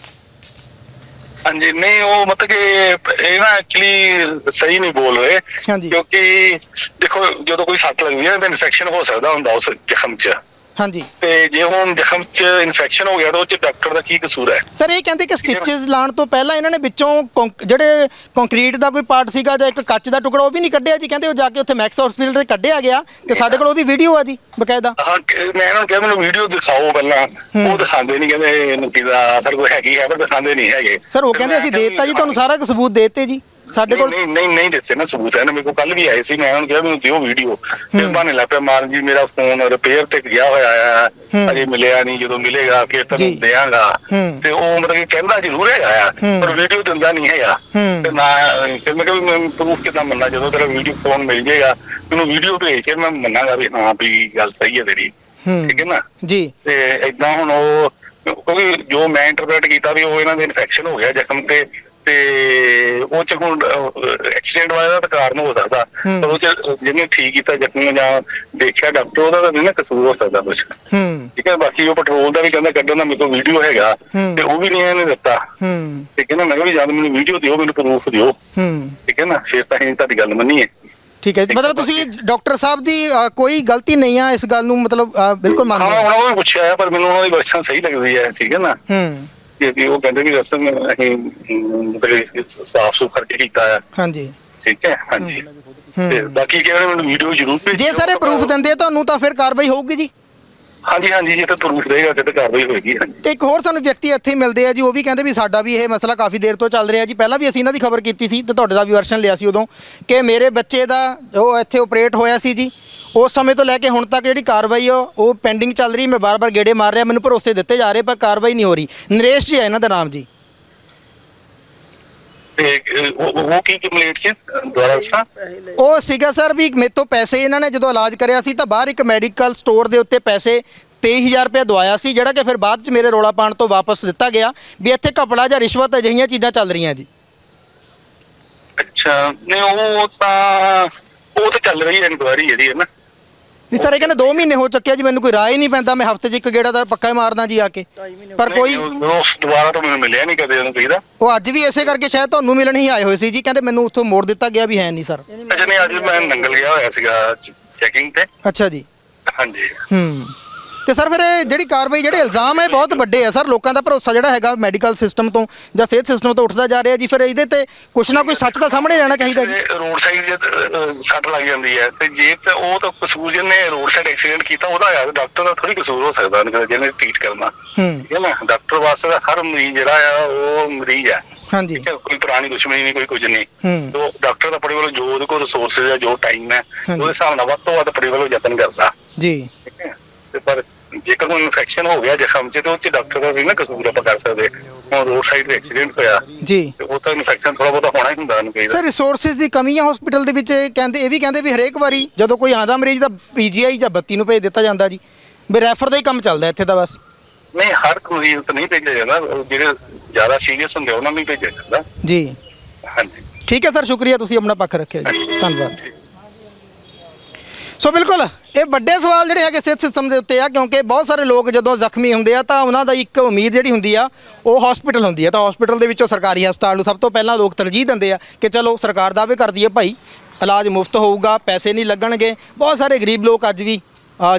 ਹਾਂਜੀ ਨਹੀਂ ਉਹ ਮਤਲਬ ਕਿ ਇਹ ਨਾ ਐਕਚੁਅਲੀ ਸਹੀ ਨਹੀਂ ਬੋਲ ਰਹੇ। ਕਿਉਂਕਿ ਦੇਖੋ ਜਦੋਂ ਕੋਈ ਸੱਟ ਲੱਗਦੀ ਹੈ ਤਾਂ ਇਨਫੈਕਸ਼ਨ ਹੋ ਸਕਦਾ ਹੁੰਦਾ ਉਸ ਜ਼ਖਮ 'ਚ। ਹਾਂਜੀ। ਤੇ ਜੇ ਹੁਣ ਜ਼ਖਮ 'ਚ ਇਨਫੈਕਸ਼ਨ ਹੋ ਗਿਆ ਤਾਂ ਉਹ 'ਚ ਡਾਕਟਰ ਦਾ ਕੀ ਕਸੂਰ ਹੈ? ਸਰ ਇਹ ਕਹਿੰਦੇ ਕਿ ਸਟਿਚਸ ਲਾਉਣ ਤੋਂ ਪਹਿਲਾਂ ਇਹਨਾਂ ਨੇ ਵਿੱਚੋਂ ਕੌਂਕ- ਜਿਹੜੇ ਕੰਕਰੀਟ ਦਾ ਕੋਈ ਪਾਰਟ ਸੀਗਾ ਜਾਂ ਇੱਕ ਕੱਚ ਦਾ ਟੁਕੜਾ ਉਹ ਵੀ ਨਹੀਂ ਕੱਢਿਆ ਜੀ। ਕਹਿੰਦੇ ਉਹ ਜਾ ਕੇ ਉੱਥੇ ਮੈਕਸ ਹਸਪੀਟਲ ਤੇ ਕੱਢਿਆ ਗਿਆ ਤੇ ਸਾਡੇ ਕੋਲ ਉਹਦੀ ਵੀਡੀਓ ਆ ਜੀ ਬਕਾਇਦਾ। ਹਾਂ ਕਿ- ਮੈਂ ਇਹਨਾਂ ਨੂੰ ਕਿਹਾ ਮੈਨੂੰ ਵੀਡੀਓ ਦਿਖਾਓ ਪਹਿਲਾਂ। ਉਹ ਦਿਖਾਉਂਦੇ ਨਹੀਂ ਕਹਿੰਦੇ ਨਤੀਜਾ ਅਸਰ ਕੋਈ ਹੈਗੀ ਹੈ ਪਰ ਦਿਖਾਉਂਦੇ ਨਹੀਂ ਹੈਗੇ। ਸਰ ਉਹ ਤੇ ਕਹਿੰਦੇ ਮੈਂ ਅਸੀਂ ਕਿਹਾ ਦੇਤਾ ਜੀ ਵੀ ਤੁਹਾਨੂੰ ਸਾਰਾ ਕੁ ਸਬੂਤ ਦੇਤੇ ਜੀ। ਸਾਡੇ ਕੋਲ ਨਹੀਂ ਨਹੀਂ ਨਹੀਂ ਦਿੱਤੇ ਨਾ ਸਬੂਤ ਹੈ ਨਾ ਮੇਰੇ ਕੋਲ ਕੱਲ ਵੀ ਆਏ ਸੀ ਮੈਂ ਉਹਨਾਂ ਨੂੰ ਕਿਹਾ ਮੈਨੂੰ ਦਿਓ ਵੀਡੀਓ ਫਿਰ ਬਾਨੇ ਲੱਗ ਪਿਆ ਮਾਰਨ ਜੀ ਮੇਰਾ ਫੋਨ ਰਿਪੇਅਰ ਤੇ ਗਿਆ ਹੋਇਆ ਆ। ਅਜੇ ਮਿਲਿਆ ਨਹੀਂ ਜਦੋਂ ਮਿਲੇਗਾ ਫਿਰ। ਤੁਹਾਨੂੰ ਦੇਵਾਂਗਾ। ਤੇ ਉਹ ਮਤਲਬ ਕਿ ਕਹਿੰਦਾ ਜ਼ਰੂਰ ਹੈਗਾ ਆ। ਪਰ ਵੀਡੀਓ ਦਿੰਦਾ ਨਹੀਂ ਹੈਗਾ। ਤੇ ਨਾ ਫਿਰ ਮੈਂ ਕਿਹਾ ਮੈਂ ਪ੍ਰੂਫ ਕਿਦਾਂ ਮੰਨਾਂ ਜਦੋਂ ਤੇਰਾ ਵੀਡੀਓ ਫੋਨ ਮਿਲ ਜਾਏਗਾ ਮੈਨੂੰ ਵੀਡੀਓ ਭੇਜ ਕੇ ਮੈਂ ਮੰਨਾਂਗਾ ਵੀ ਹਾਂ ਵੀ ਗੱਲ ਸਹੀ ਹੈ ਤੇਰੀ ਠੀਕ ਹੈ ਨਾ ਜੀ ਤੇ ਇਦਾਂ ਹੁਣ ਉਹ ਕਿਉਂਕਿ ਜੋ ਮੈਂ ਇੰਟਰਪ੍ਰੀਟ ਕੀਤਾ ਵੀ ਉਹ ਇਹਨਾਂ ਦੇ ਇਨਫੈਕਸ਼ਨ ਹੋ ਗਿਆ ਜ਼ਖਮ ਤੇ ਤੇ ਉਹ ਚ ਹੁਣ ਐਕਸੀਡੈਂਟ ਵਾਲਾ ਤਾਂ ਕਾਰਨ ਹੋ ਸਕਦਾ। ਪਰ ਉਹ ਚ ਜਿਹਨੇ ਠੀਕ ਕੀਤਾ ਜ਼ਖਮ ਜਾਂ ਦੇਖਿਆ ਡਾਕਟਰ ਉਹਦਾ ਤਾਂ ਨਹੀਂ ਨਾ ਕਸੂਰ ਹੋ ਸਕਦਾ ਹੂੰ। ਠੀਕ ਹੈ ਬਾਕੀ ਉਹ ਪੈਟਰੋਲ ਦਾ ਵੀ ਕਹਿੰਦਾ ਕੱਢਣ ਦਾ ਮੇਰੇ ਕੋਲ ਵੀਡੀਓ ਹੈਗਾ। ਤੇ ਉਹ ਵੀ ਨਹੀਂ ਇਹਨੇ ਦਿੱਤਾ। ਹੈ। ਨਾ ਮੈਂ ਵੀ ਜਦ ਮੈਨੂੰ ਵੀਡੀਓ ਦਿਓ ਮੈਨੂੰ ਪ੍ਰੂਫ ਦਿਓ। ਹੂੰ। ਠੀਕ ਹੈ ਨਾ ਫਿਰ ਤਾਂ ਅਸੀਂ ਤੁਹਾਡੀ ਗੱਲ ਮੰਨੀਏ। ਠੀਕ ਹੈ ਮਤਲਬ ਤੁਸੀਂ ਡਾਕਟਰ ਸਾਹਿਬ ਦੀ ਕੋਈ ਗਲਤੀ ਨਹੀਂ ਆ ਇਸ ਗੱਲ ਨੂੰ ਮਤਲਬ ਬਿਲਕੁਲ ਮੰਨਦੇ ਹੋ ਉਹਨਾਂ ਨੂੰ ਪੁੱਛਿਆ ਪਰ ਮੈਨੂੰ ਉਹਨਾਂ ਦੀ ਵਰਸ਼ਨ ਸਹੀ ਲੱਗਦੀ ਹੈ ਠੀਕ ਹੈ ਨਾ। ਹੂੰ। ਕਿ ਵੀ ਉਹ ਕਹਿੰਦੇ ਵੀ ਰਸਮ ਅਸੀਂ ਮਤਲਬ ਸਾਫ਼ ਸੁਥਰਾ ਕਰਕੇ ਕੀਤਾ ਹੈ ਹਾਂਜੀ। ਠੀਕ ਹੈ? ਹਾਂਜੀ। ਤੇ ਬਾਕੀ ਕਹਿੰਦੇ ਮੈਨੂੰ ਵੀਡੀਓ ਜ਼ਰੂਰ ਭੇਜਿਓ। ਜੇ ਸਾਰੇ ਪ੍ਰੂਫ ਦਿੰਦੇ ਆ ਤੁਹਾਨੂੰ ਤਾਂ ਫਿਰ ਕਾਰਵਾਈ ਹੋਊਗੀ ਜੀ। ਹਾਂਜੀ ਹਾਂਜੀ ਜੇ ਤਾਂ ਪ੍ਰੂਫ ਦੇਗਾ ਤੇ ਕਾਰਵਾਈ ਹੋਏਗੀ ਹਾਂਜੀ। ਤੇ ਇੱਕ ਹੋਰ ਸਾਨੂੰ ਵਿਅਕਤੀ ਇੱਥੇ ਮਿਲਦੇ ਆ ਜੀ ਉਹ ਵੀ ਕਹਿੰਦੇ ਵੀ ਸਾਡਾ ਵੀ ਇਹ ਮਸਲਾ ਕਾਫੀ ਦੇਰ ਤੋਂ ਚੱਲ ਰਿਹਾ ਜੀ। ਪਹਿਲਾਂ ਵੀ ਅਸੀਂ ਇਹਨਾਂ ਦੀ ਖਬਰ ਕੀਤੀ ਸੀ ਤੇ ਤੁਹਾਡੇ ਦਾ ਵੀ ਵਰਸ਼ਨ ਲਿਆ ਸੀ ਉਦੋਂ ਕਿ ਮੇਰੇ ਬੱਚੇ ਦਾ ਉਹ ਇੱਥੇ ਆਪਰੇਟ ਹੋਇਆ ਸੀ ਜੀ। ਉਸ ਸਮੇਂ ਤੋਂ ਲੈ ਕੇ ਹੁਣ ਤੱਕ ਜਿਹੜੀ ਕਾਰਵਾਈ ਆ ਉਹ ਪੈਂਡਿੰਗ ਚੱਲ ਰਹੀ ਮੈਂ ਬਾਰ-ਬਾਰ ਗੇੜੇ ਮਾਰ ਰਿਹਾ ਮੈਨੂੰ ਭਰੋਸੇ ਦਿੱਤੇ ਜਾ ਰਹੇ ਪਰ ਕਾਰਵਾਈ ਨਹੀਂ ਹੋ ਰਹੀ। ਨਰੇਸ਼ ਜੀ ਹੈ ਇਹਨਾਂ ਦਾ ਨਾਮ ਜੀ। ਤੇ ਅਹ, ਉਹ ਉਹ ਕੀ ਕੰਪਲੀਟ ਸੀ ਦੁਆਰਾ ਸਾ ਉਹ ਸੀਗਾ ਸਰ ਵੀ ਮੇਰੇ ਤੋਂ ਪੈਸੇ ਇਹਨਾਂ ਨੇ ਜਦੋਂ ਇਲਾਜ ਕਰਿਆ ਸੀ ਤਾਂ ਬਾਹਰ ਇੱਕ ਮੈਡੀਕਲ ਸਟੋਰ ਦੇ ਉੱਤੇ ਪੈਸੇ 23000 ਰੁਪਏ ਦਵਾਇਆ ਸੀ ਜਿਹੜਾ ਕਿ ਫਿਰ ਬਾਅਦ ਚ ਮੇਰੇ ਰੋਲਾ ਪਾਣ ਤੋਂ ਵਾਪਸ ਦਿੱਤਾ ਗਿਆ ਵੀ ਇੱਥੇ ਕਪੜਾ ਜਾਂ ਰਿਸ਼ਵਤ ਅਜਿਹੀਆਂ ਚੀਜ਼ਾਂ ਚੱਲ ਰਹੀਆਂ ਜੀ। ਅੱਛਾ ਨਹੀਂ ਉਹ ਤਾਂ ਉਹ ਤਾਂ ਚੱਲ ਰਹੀ ਹੈ ਇਨਕੁਆਇਰੀ ਜਿਹੜੀ ਹੈ ਨਾ। ਨਹੀਂ ਸਰ ਇਹ ਕਹਿੰਦੇ 2 ਮਹੀਨੇ ਹੋ ਚੁੱਕੇ ਆ ਜੀ ਮੈਨੂੰ ਕੋਈ ਰਾਹ ਹੀ ਨਹੀਂ ਪੈਂਦਾ ਮੈਂ ਹਫ਼ਤੇ 'ਚ ਇੱਕ ਗੇੜਾ ਤਾਂ ਪੱਕਾ ਹੀ ਮਾਰਦਾ ਜੀ ਆ ਕੇ। ਪਰ ਕੋਈ ਉਹ ਦੁਬਾਰਾ ਤਾਂ ਮੈਨੂੰ ਮਿਲਿਆ ਨਹੀਂ ਕਦੇ ਉਹਨੂੰ ਕਹੀਦਾ ਉਹ ਅੱਜ ਵੀ ਇਸੇ ਕਰਕੇ ਸ਼ਾਇਦ ਤੁਹਾਨੂੰ ਮਿਲਣ ਹੀ ਆਏ ਹੋਏ ਸੀ ਜੀ ਕਹਿੰਦੇ ਮੈਨੂੰ ਉੱਥੋਂ ਮੋੜ ਦਿੱਤਾ ਗਿਆ ਵੀ ਹੈ ਨਹੀਂ ਸਰ। ਅੱਛਾ ਨਹੀਂ ਅੱਜ ਮੈਂ ਨੰਗਲ ਗਿਆ ਹੋਇਆ ਸੀਗਾ ਚੈਕਿੰਗ ਤੇ। ਅੱਛਾ ਜੀ। ਹਾਂਜੀ। ਹੂੰ। ਤੇ ਸਰ ਫਿਰ ਇਹ ਜਿਹੜੀ ਕਾਰਵਾਈ ਜਿਹੜੇ ਇਲਜ਼ਾਮ ਹੈ ਬਹੁਤ ਵੱਡੇ ਆ। ਸਰ ਲੋਕਾਂ ਦਾ ਭਰੋਸਾ ਜਿਹੜਾ ਹੈਗਾ ਮੈਡੀਕਲ ਸਿਸਟਮ ਤੋਂ ਜਾਂ ਸਿਹਤ ਸਿਸਟਮ ਤੋਂ ਉੱਠਦਾ ਜਾ ਰਿਹਾ ਜੀ। ਫਿਰ ਇਹਦੇ ਤੇ ਕੁਛ ਨਾ ਕੋਈ ਸੱਚ ਤਾਂ ਸਾਹਮਣੇ ਰਹਿਣਾ ਚਾਹੀਦਾ ਜੀ। ਰੋਡ ਸਾਈਡ ਜੇ ਅਹ, ਸੱਟ ਲੱਗ ਜਾਂਦੀ ਹੈ ਤੇ ਜੇ ਤੇ ਉਹ ਤਾਂ ਕਸੂਰ ਜਿਹਨੇ ਰੋਡ ਸਾਈਡ ਐਕਸੀਡੈਂਟ ਕੀਤਾ ਉਹਦਾ ਆ ਡਾਕਟਰ ਦਾ ਥੋੜੀ ਕਸੂਰ ਹੋ ਸਕਦਾ ਉਹਨੇ ਜਿਹਨੇ ਟ੍ਰੀਟ ਕਰਨਾ। ਹੂੰ। ਠੀਕ ਹੈ ਨਾ? ਡਾਕਟਰ ਵਾਸਤੇ ਤਾਂ ਹਰ ਮਰੀਜ਼ ਜਿਹੜਾ ਆ ਉਹ ਮਰੀਜ਼ ਹੈ। ਹਾਂਜੀ। ਠੀਕ ਹੈ? ਕੋਈ ਪੁਰਾਣੀ ਦੁਸ਼ਮਣੀ ਨਹੀਂ ਕੋਈ ਕੁਝ ਨਹੀਂ। ਹੂੰ। ਤੋ ਡਾਕਟਰ ਦਾ ਆਪਣੇ ਵੱਲੋਂ ਜੋ ਉਹਦੇ ਕੋਲ ਰਿਸੋਰਸਸ ਹੈ ਜੋ ਟਾਈਮ ਹੈ ਹਾਂਜੀ। ਉਹਦੇ ਹਿਸਾਬ ਨਾਲ ਵੱਧ ਤੋਂ ਵੱਧ ਆਪਣੇ ਵੱਲੋਂ ਯਤਨ ਕਰਦਾ। ਜੀ। ਠੀਕ ਹੈ? ਜੇਕਰ ਕੋਈ ਇਨਫੈਕਸ਼ਨ ਹੋ ਗਿਆ ਜ਼ਖਮ 'ਚ ਤੇ ਉਹ 'ਚ ਡਾਕਟਰ ਦਾ ਵੀ ਨਾ ਕਸੂਰ ਆਪਾਂ ਕਰ ਸਕਦੇ ਹੁਣ ਰੋਡ ਸਾਈਡ ਐਕਸੀਡੈਂਟ ਹੋਇਆ ਜੀ। ਤੇ ਉਹ ਤਾਂ ਇਨਫੈਕਸ਼ਨ ਥੋੜਾ ਬਹੁਤਾ ਹੋਣਾ ਹੀ ਹੁੰਦਾ ਕਹੀਦਾ ਸਰ ਰਿਸੋਰਸਿਸ ਦੀ ਕਮੀ ਹੈ ਹਸਪੀਟਲ ਦੇ ਵਿੱਚ ਇਹ ਕਹਿੰਦੇ ਇਹ ਵੀ ਕਹਿੰਦੇ ਵੀ ਹਰੇਕ ਵਾਰੀ ਜਦੋਂ ਕੋਈ ਆਂਦਾ ਮਰੀਜ਼ ਦਾ ਪੀਜੀਆਈ ਜਾਂ 32 ਨੂੰ ਭੇਜ ਦਿੱਤਾ ਜਾਂਦਾ ਜੀ। ਵੀ ਰੈਫਰ ਦਾ ਹੀ ਕੰਮ ਚੱਲਦਾ ਇੱਥੇ ਤਾਂ ਬਸ। ਨਹੀਂ ਹਰ ਕੋਈ ਤਾਂ ਨਹੀਂ ਭੇਜਿਆ ਜਾਂਦਾ ਉਹ ਜਿਹੜੇ ਜ਼ਿਆਦਾ ਸੀਰੀਅਸ ਹੁੰਦੇ ਆ, ਉਹਨਾਂ ਨੂੰ ਹੀ ਭੇਜਿਆ ਜਾਂਦਾ। ਜੀ। ਹਾਂਜੀ। ਠੀਕ ਹੈ ਸਰ ਸ਼ੁਕਰੀਆ ਤੁਸੀਂ ਆਪਣਾ ਪੱਖ ਰੱਖਿਆ ਜੀ। ਧੰਨਵਾਦ। ਸੋ ਬਿਲਕੁਲ, ਇਹ ਵੱਡੇ ਸਵਾਲ ਜਿਹੜੇ ਹੈਗੇ ਸਿਹਤ ਸਿਸਟਮ ਦੇ ਉੱਤੇ ਆ, ਕਿਉਂਕਿ ਬਹੁਤ ਸਾਰੇ ਲੋਕ ਜਦੋਂ ਜ਼ਖਮੀ ਹੁੰਦੇ ਆ, ਤਾਂ ਉਹਨਾਂ ਦਾ ਇੱਕ ਉਮੀਦ ਜਿਹੜੀ ਹੁੰਦੀ ਆ, ਉਹ ਹਸਪੀਟਲ ਹੁੰਦੀ ਆ। ਤਾਂ ਹਸਪੀਟਲ ਦੇ ਵਿੱਚੋਂ ਸਰਕਾਰੀ ਹਸਪਤਾਲ ਨੂੰ ਸਭ ਤੋਂ ਪਹਿਲਾਂ ਲੋਕ ਤਰਜੀਹ ਦਿੰਦੇ ਆ ਕਿ ਚਲੋ ਸਰਕਾਰ ਦਾਅਵੇ ਕਰਦੀ ਹੈ ਭਾਈ, ਇਲਾਜ ਮੁਫਤ ਹੋਊਗਾ, ਪੈਸੇ ਨਹੀਂ ਲੱਗਣਗੇ। ਬਹੁਤ ਸਾਰੇ ਗਰੀਬ ਲੋਕ ਅੱਜ ਵੀ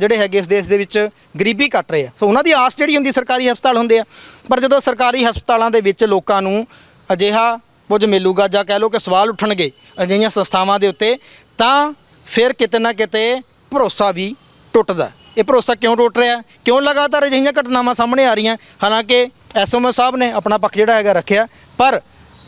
ਜਿਹੜੇ ਹੈਗੇ ਇਸ ਦੇਸ਼ ਦੇ ਵਿੱਚ ਗਰੀਬੀ ਕੱਟ ਰਹੇ ਆ। ਸੋ ਉਹਨਾਂ ਦੀ ਆਸ ਜਿਹੜੀ ਹੁੰਦੀ ਸਰਕਾਰੀ ਹਸਪਤਾਲ ਹੁੰਦੇ ਆ। ਪਰ ਜਦੋਂ ਸਰਕਾਰੀ ਹਸਪਤਾਲਾਂ ਦੇ ਵਿੱਚ ਲੋਕਾਂ ਨੂੰ ਅਜਿਹਾ ਕੁਝ ਮਿਲੂਗਾ ਜਾਂ ਕਹਿ ਲਓ ਕਿ ਸਵਾਲ ਉੱਠਣਗੇ ਅਜਿਹੀਆਂ ਸੰਸਥਾਵਾਂ ਦੇ ਉੱਤੇ, ਤਾਂ ਫਿਰ ਕਿਤੇ ਨਾ ਕਿਤੇ ਭਰੋਸਾ ਵੀ ਟੁੱਟਦਾ। ਇਹ ਭਰੋਸਾ ਕਿਉਂ ਟੁੱਟ ਰਿਹਾ? ਕਿਉਂ ਲਗਾਤਾਰ ਅਜਿਹੀਆਂ ਘਟਨਾਵਾਂ ਸਾਹਮਣੇ ਆ ਰਹੀਆਂ? ਹਾਲਾਂਕਿ ਐਸਓਐਮ ਸਾਹਿਬ ਨੇ ਆਪਣਾ ਪੱਖ ਜਿਹੜਾ ਹੈਗਾ ਰੱਖਿਆ, ਪਰ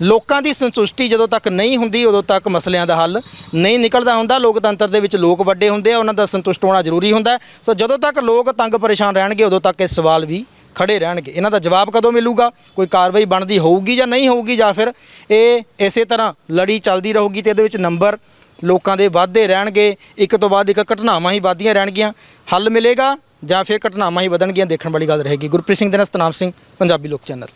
ਲੋਕਾਂ ਦੀ ਸੰਤੁਸ਼ਟੀ ਜਦੋਂ ਤੱਕ ਨਹੀਂ ਹੁੰਦੀ, ਉਦੋਂ ਤੱਕ ਮਸਲਿਆਂ ਦਾ ਹੱਲ ਨਹੀਂ ਨਿਕਲਦਾ ਹੁੰਦਾ। ਲੋਕਤੰਤਰ ਦੇ ਵਿੱਚ ਲੋਕ ਵੱਡੇ ਹੁੰਦੇ ਆ, ਉਹਨਾਂ ਦਾ ਸੰਤੁਸ਼ਟ ਹੋਣਾ ਜ਼ਰੂਰੀ ਹੁੰਦਾ। ਸੋ ਜਦੋਂ ਤੱਕ ਲੋਕ ਤੰਗ ਪਰੇਸ਼ਾਨ ਰਹਿਣਗੇ, ਉਦੋਂ ਤੱਕ ਇਹ ਸਵਾਲ ਵੀ ਖੜੇ ਰਹਿਣਗੇ। ਇਹਨਾਂ ਦਾ ਜਵਾਬ ਕਦੋਂ ਮਿਲੂਗਾ? ਕੋਈ ਕਾਰਵਾਈ ਬਣਦੀ ਹੋਊਗੀ ਜਾਂ ਨਹੀਂ ਹੋਊਗੀ? ਜਾਂ ਫਿਰ ਇਹ ਇਸੇ ਤਰ੍ਹਾਂ ਲੜੀ ਚੱਲਦੀ ਰਹੂਗੀ ਤੇ ਇਹਦੇ ਵਿੱਚ ਨੰਬਰ ਲੋਕਾਂ ਦੇ ਵਾਧੇ ਰਹਿਣਗੇ, ਇੱਕ ਤੋਂ ਬਾਅਦ ਇੱਕ ਘਟਨਾਵਾਂ ਹੀ ਵਾਧੀਆਂ ਰਹਿਣਗੀਆਂ। ਹੱਲ ਮਿਲੇਗਾ ਜਾਂ ਫਿਰ ਘਟਨਾਵਾਂ ਹੀ ਵਧਣਗੀਆਂ ਦੇਖਣ ਵਾਲੀ ਗੱਲ ਰਹੇਗੀ। ਗੁਰਪ੍ਰੀਤ ਸਿੰਘ ਦੇ ਨਾਲ ਸਤਨਾਮ ਸਿੰਘ, ਪੰਜਾਬੀ ਲੋਕ ਚੈਨਲ।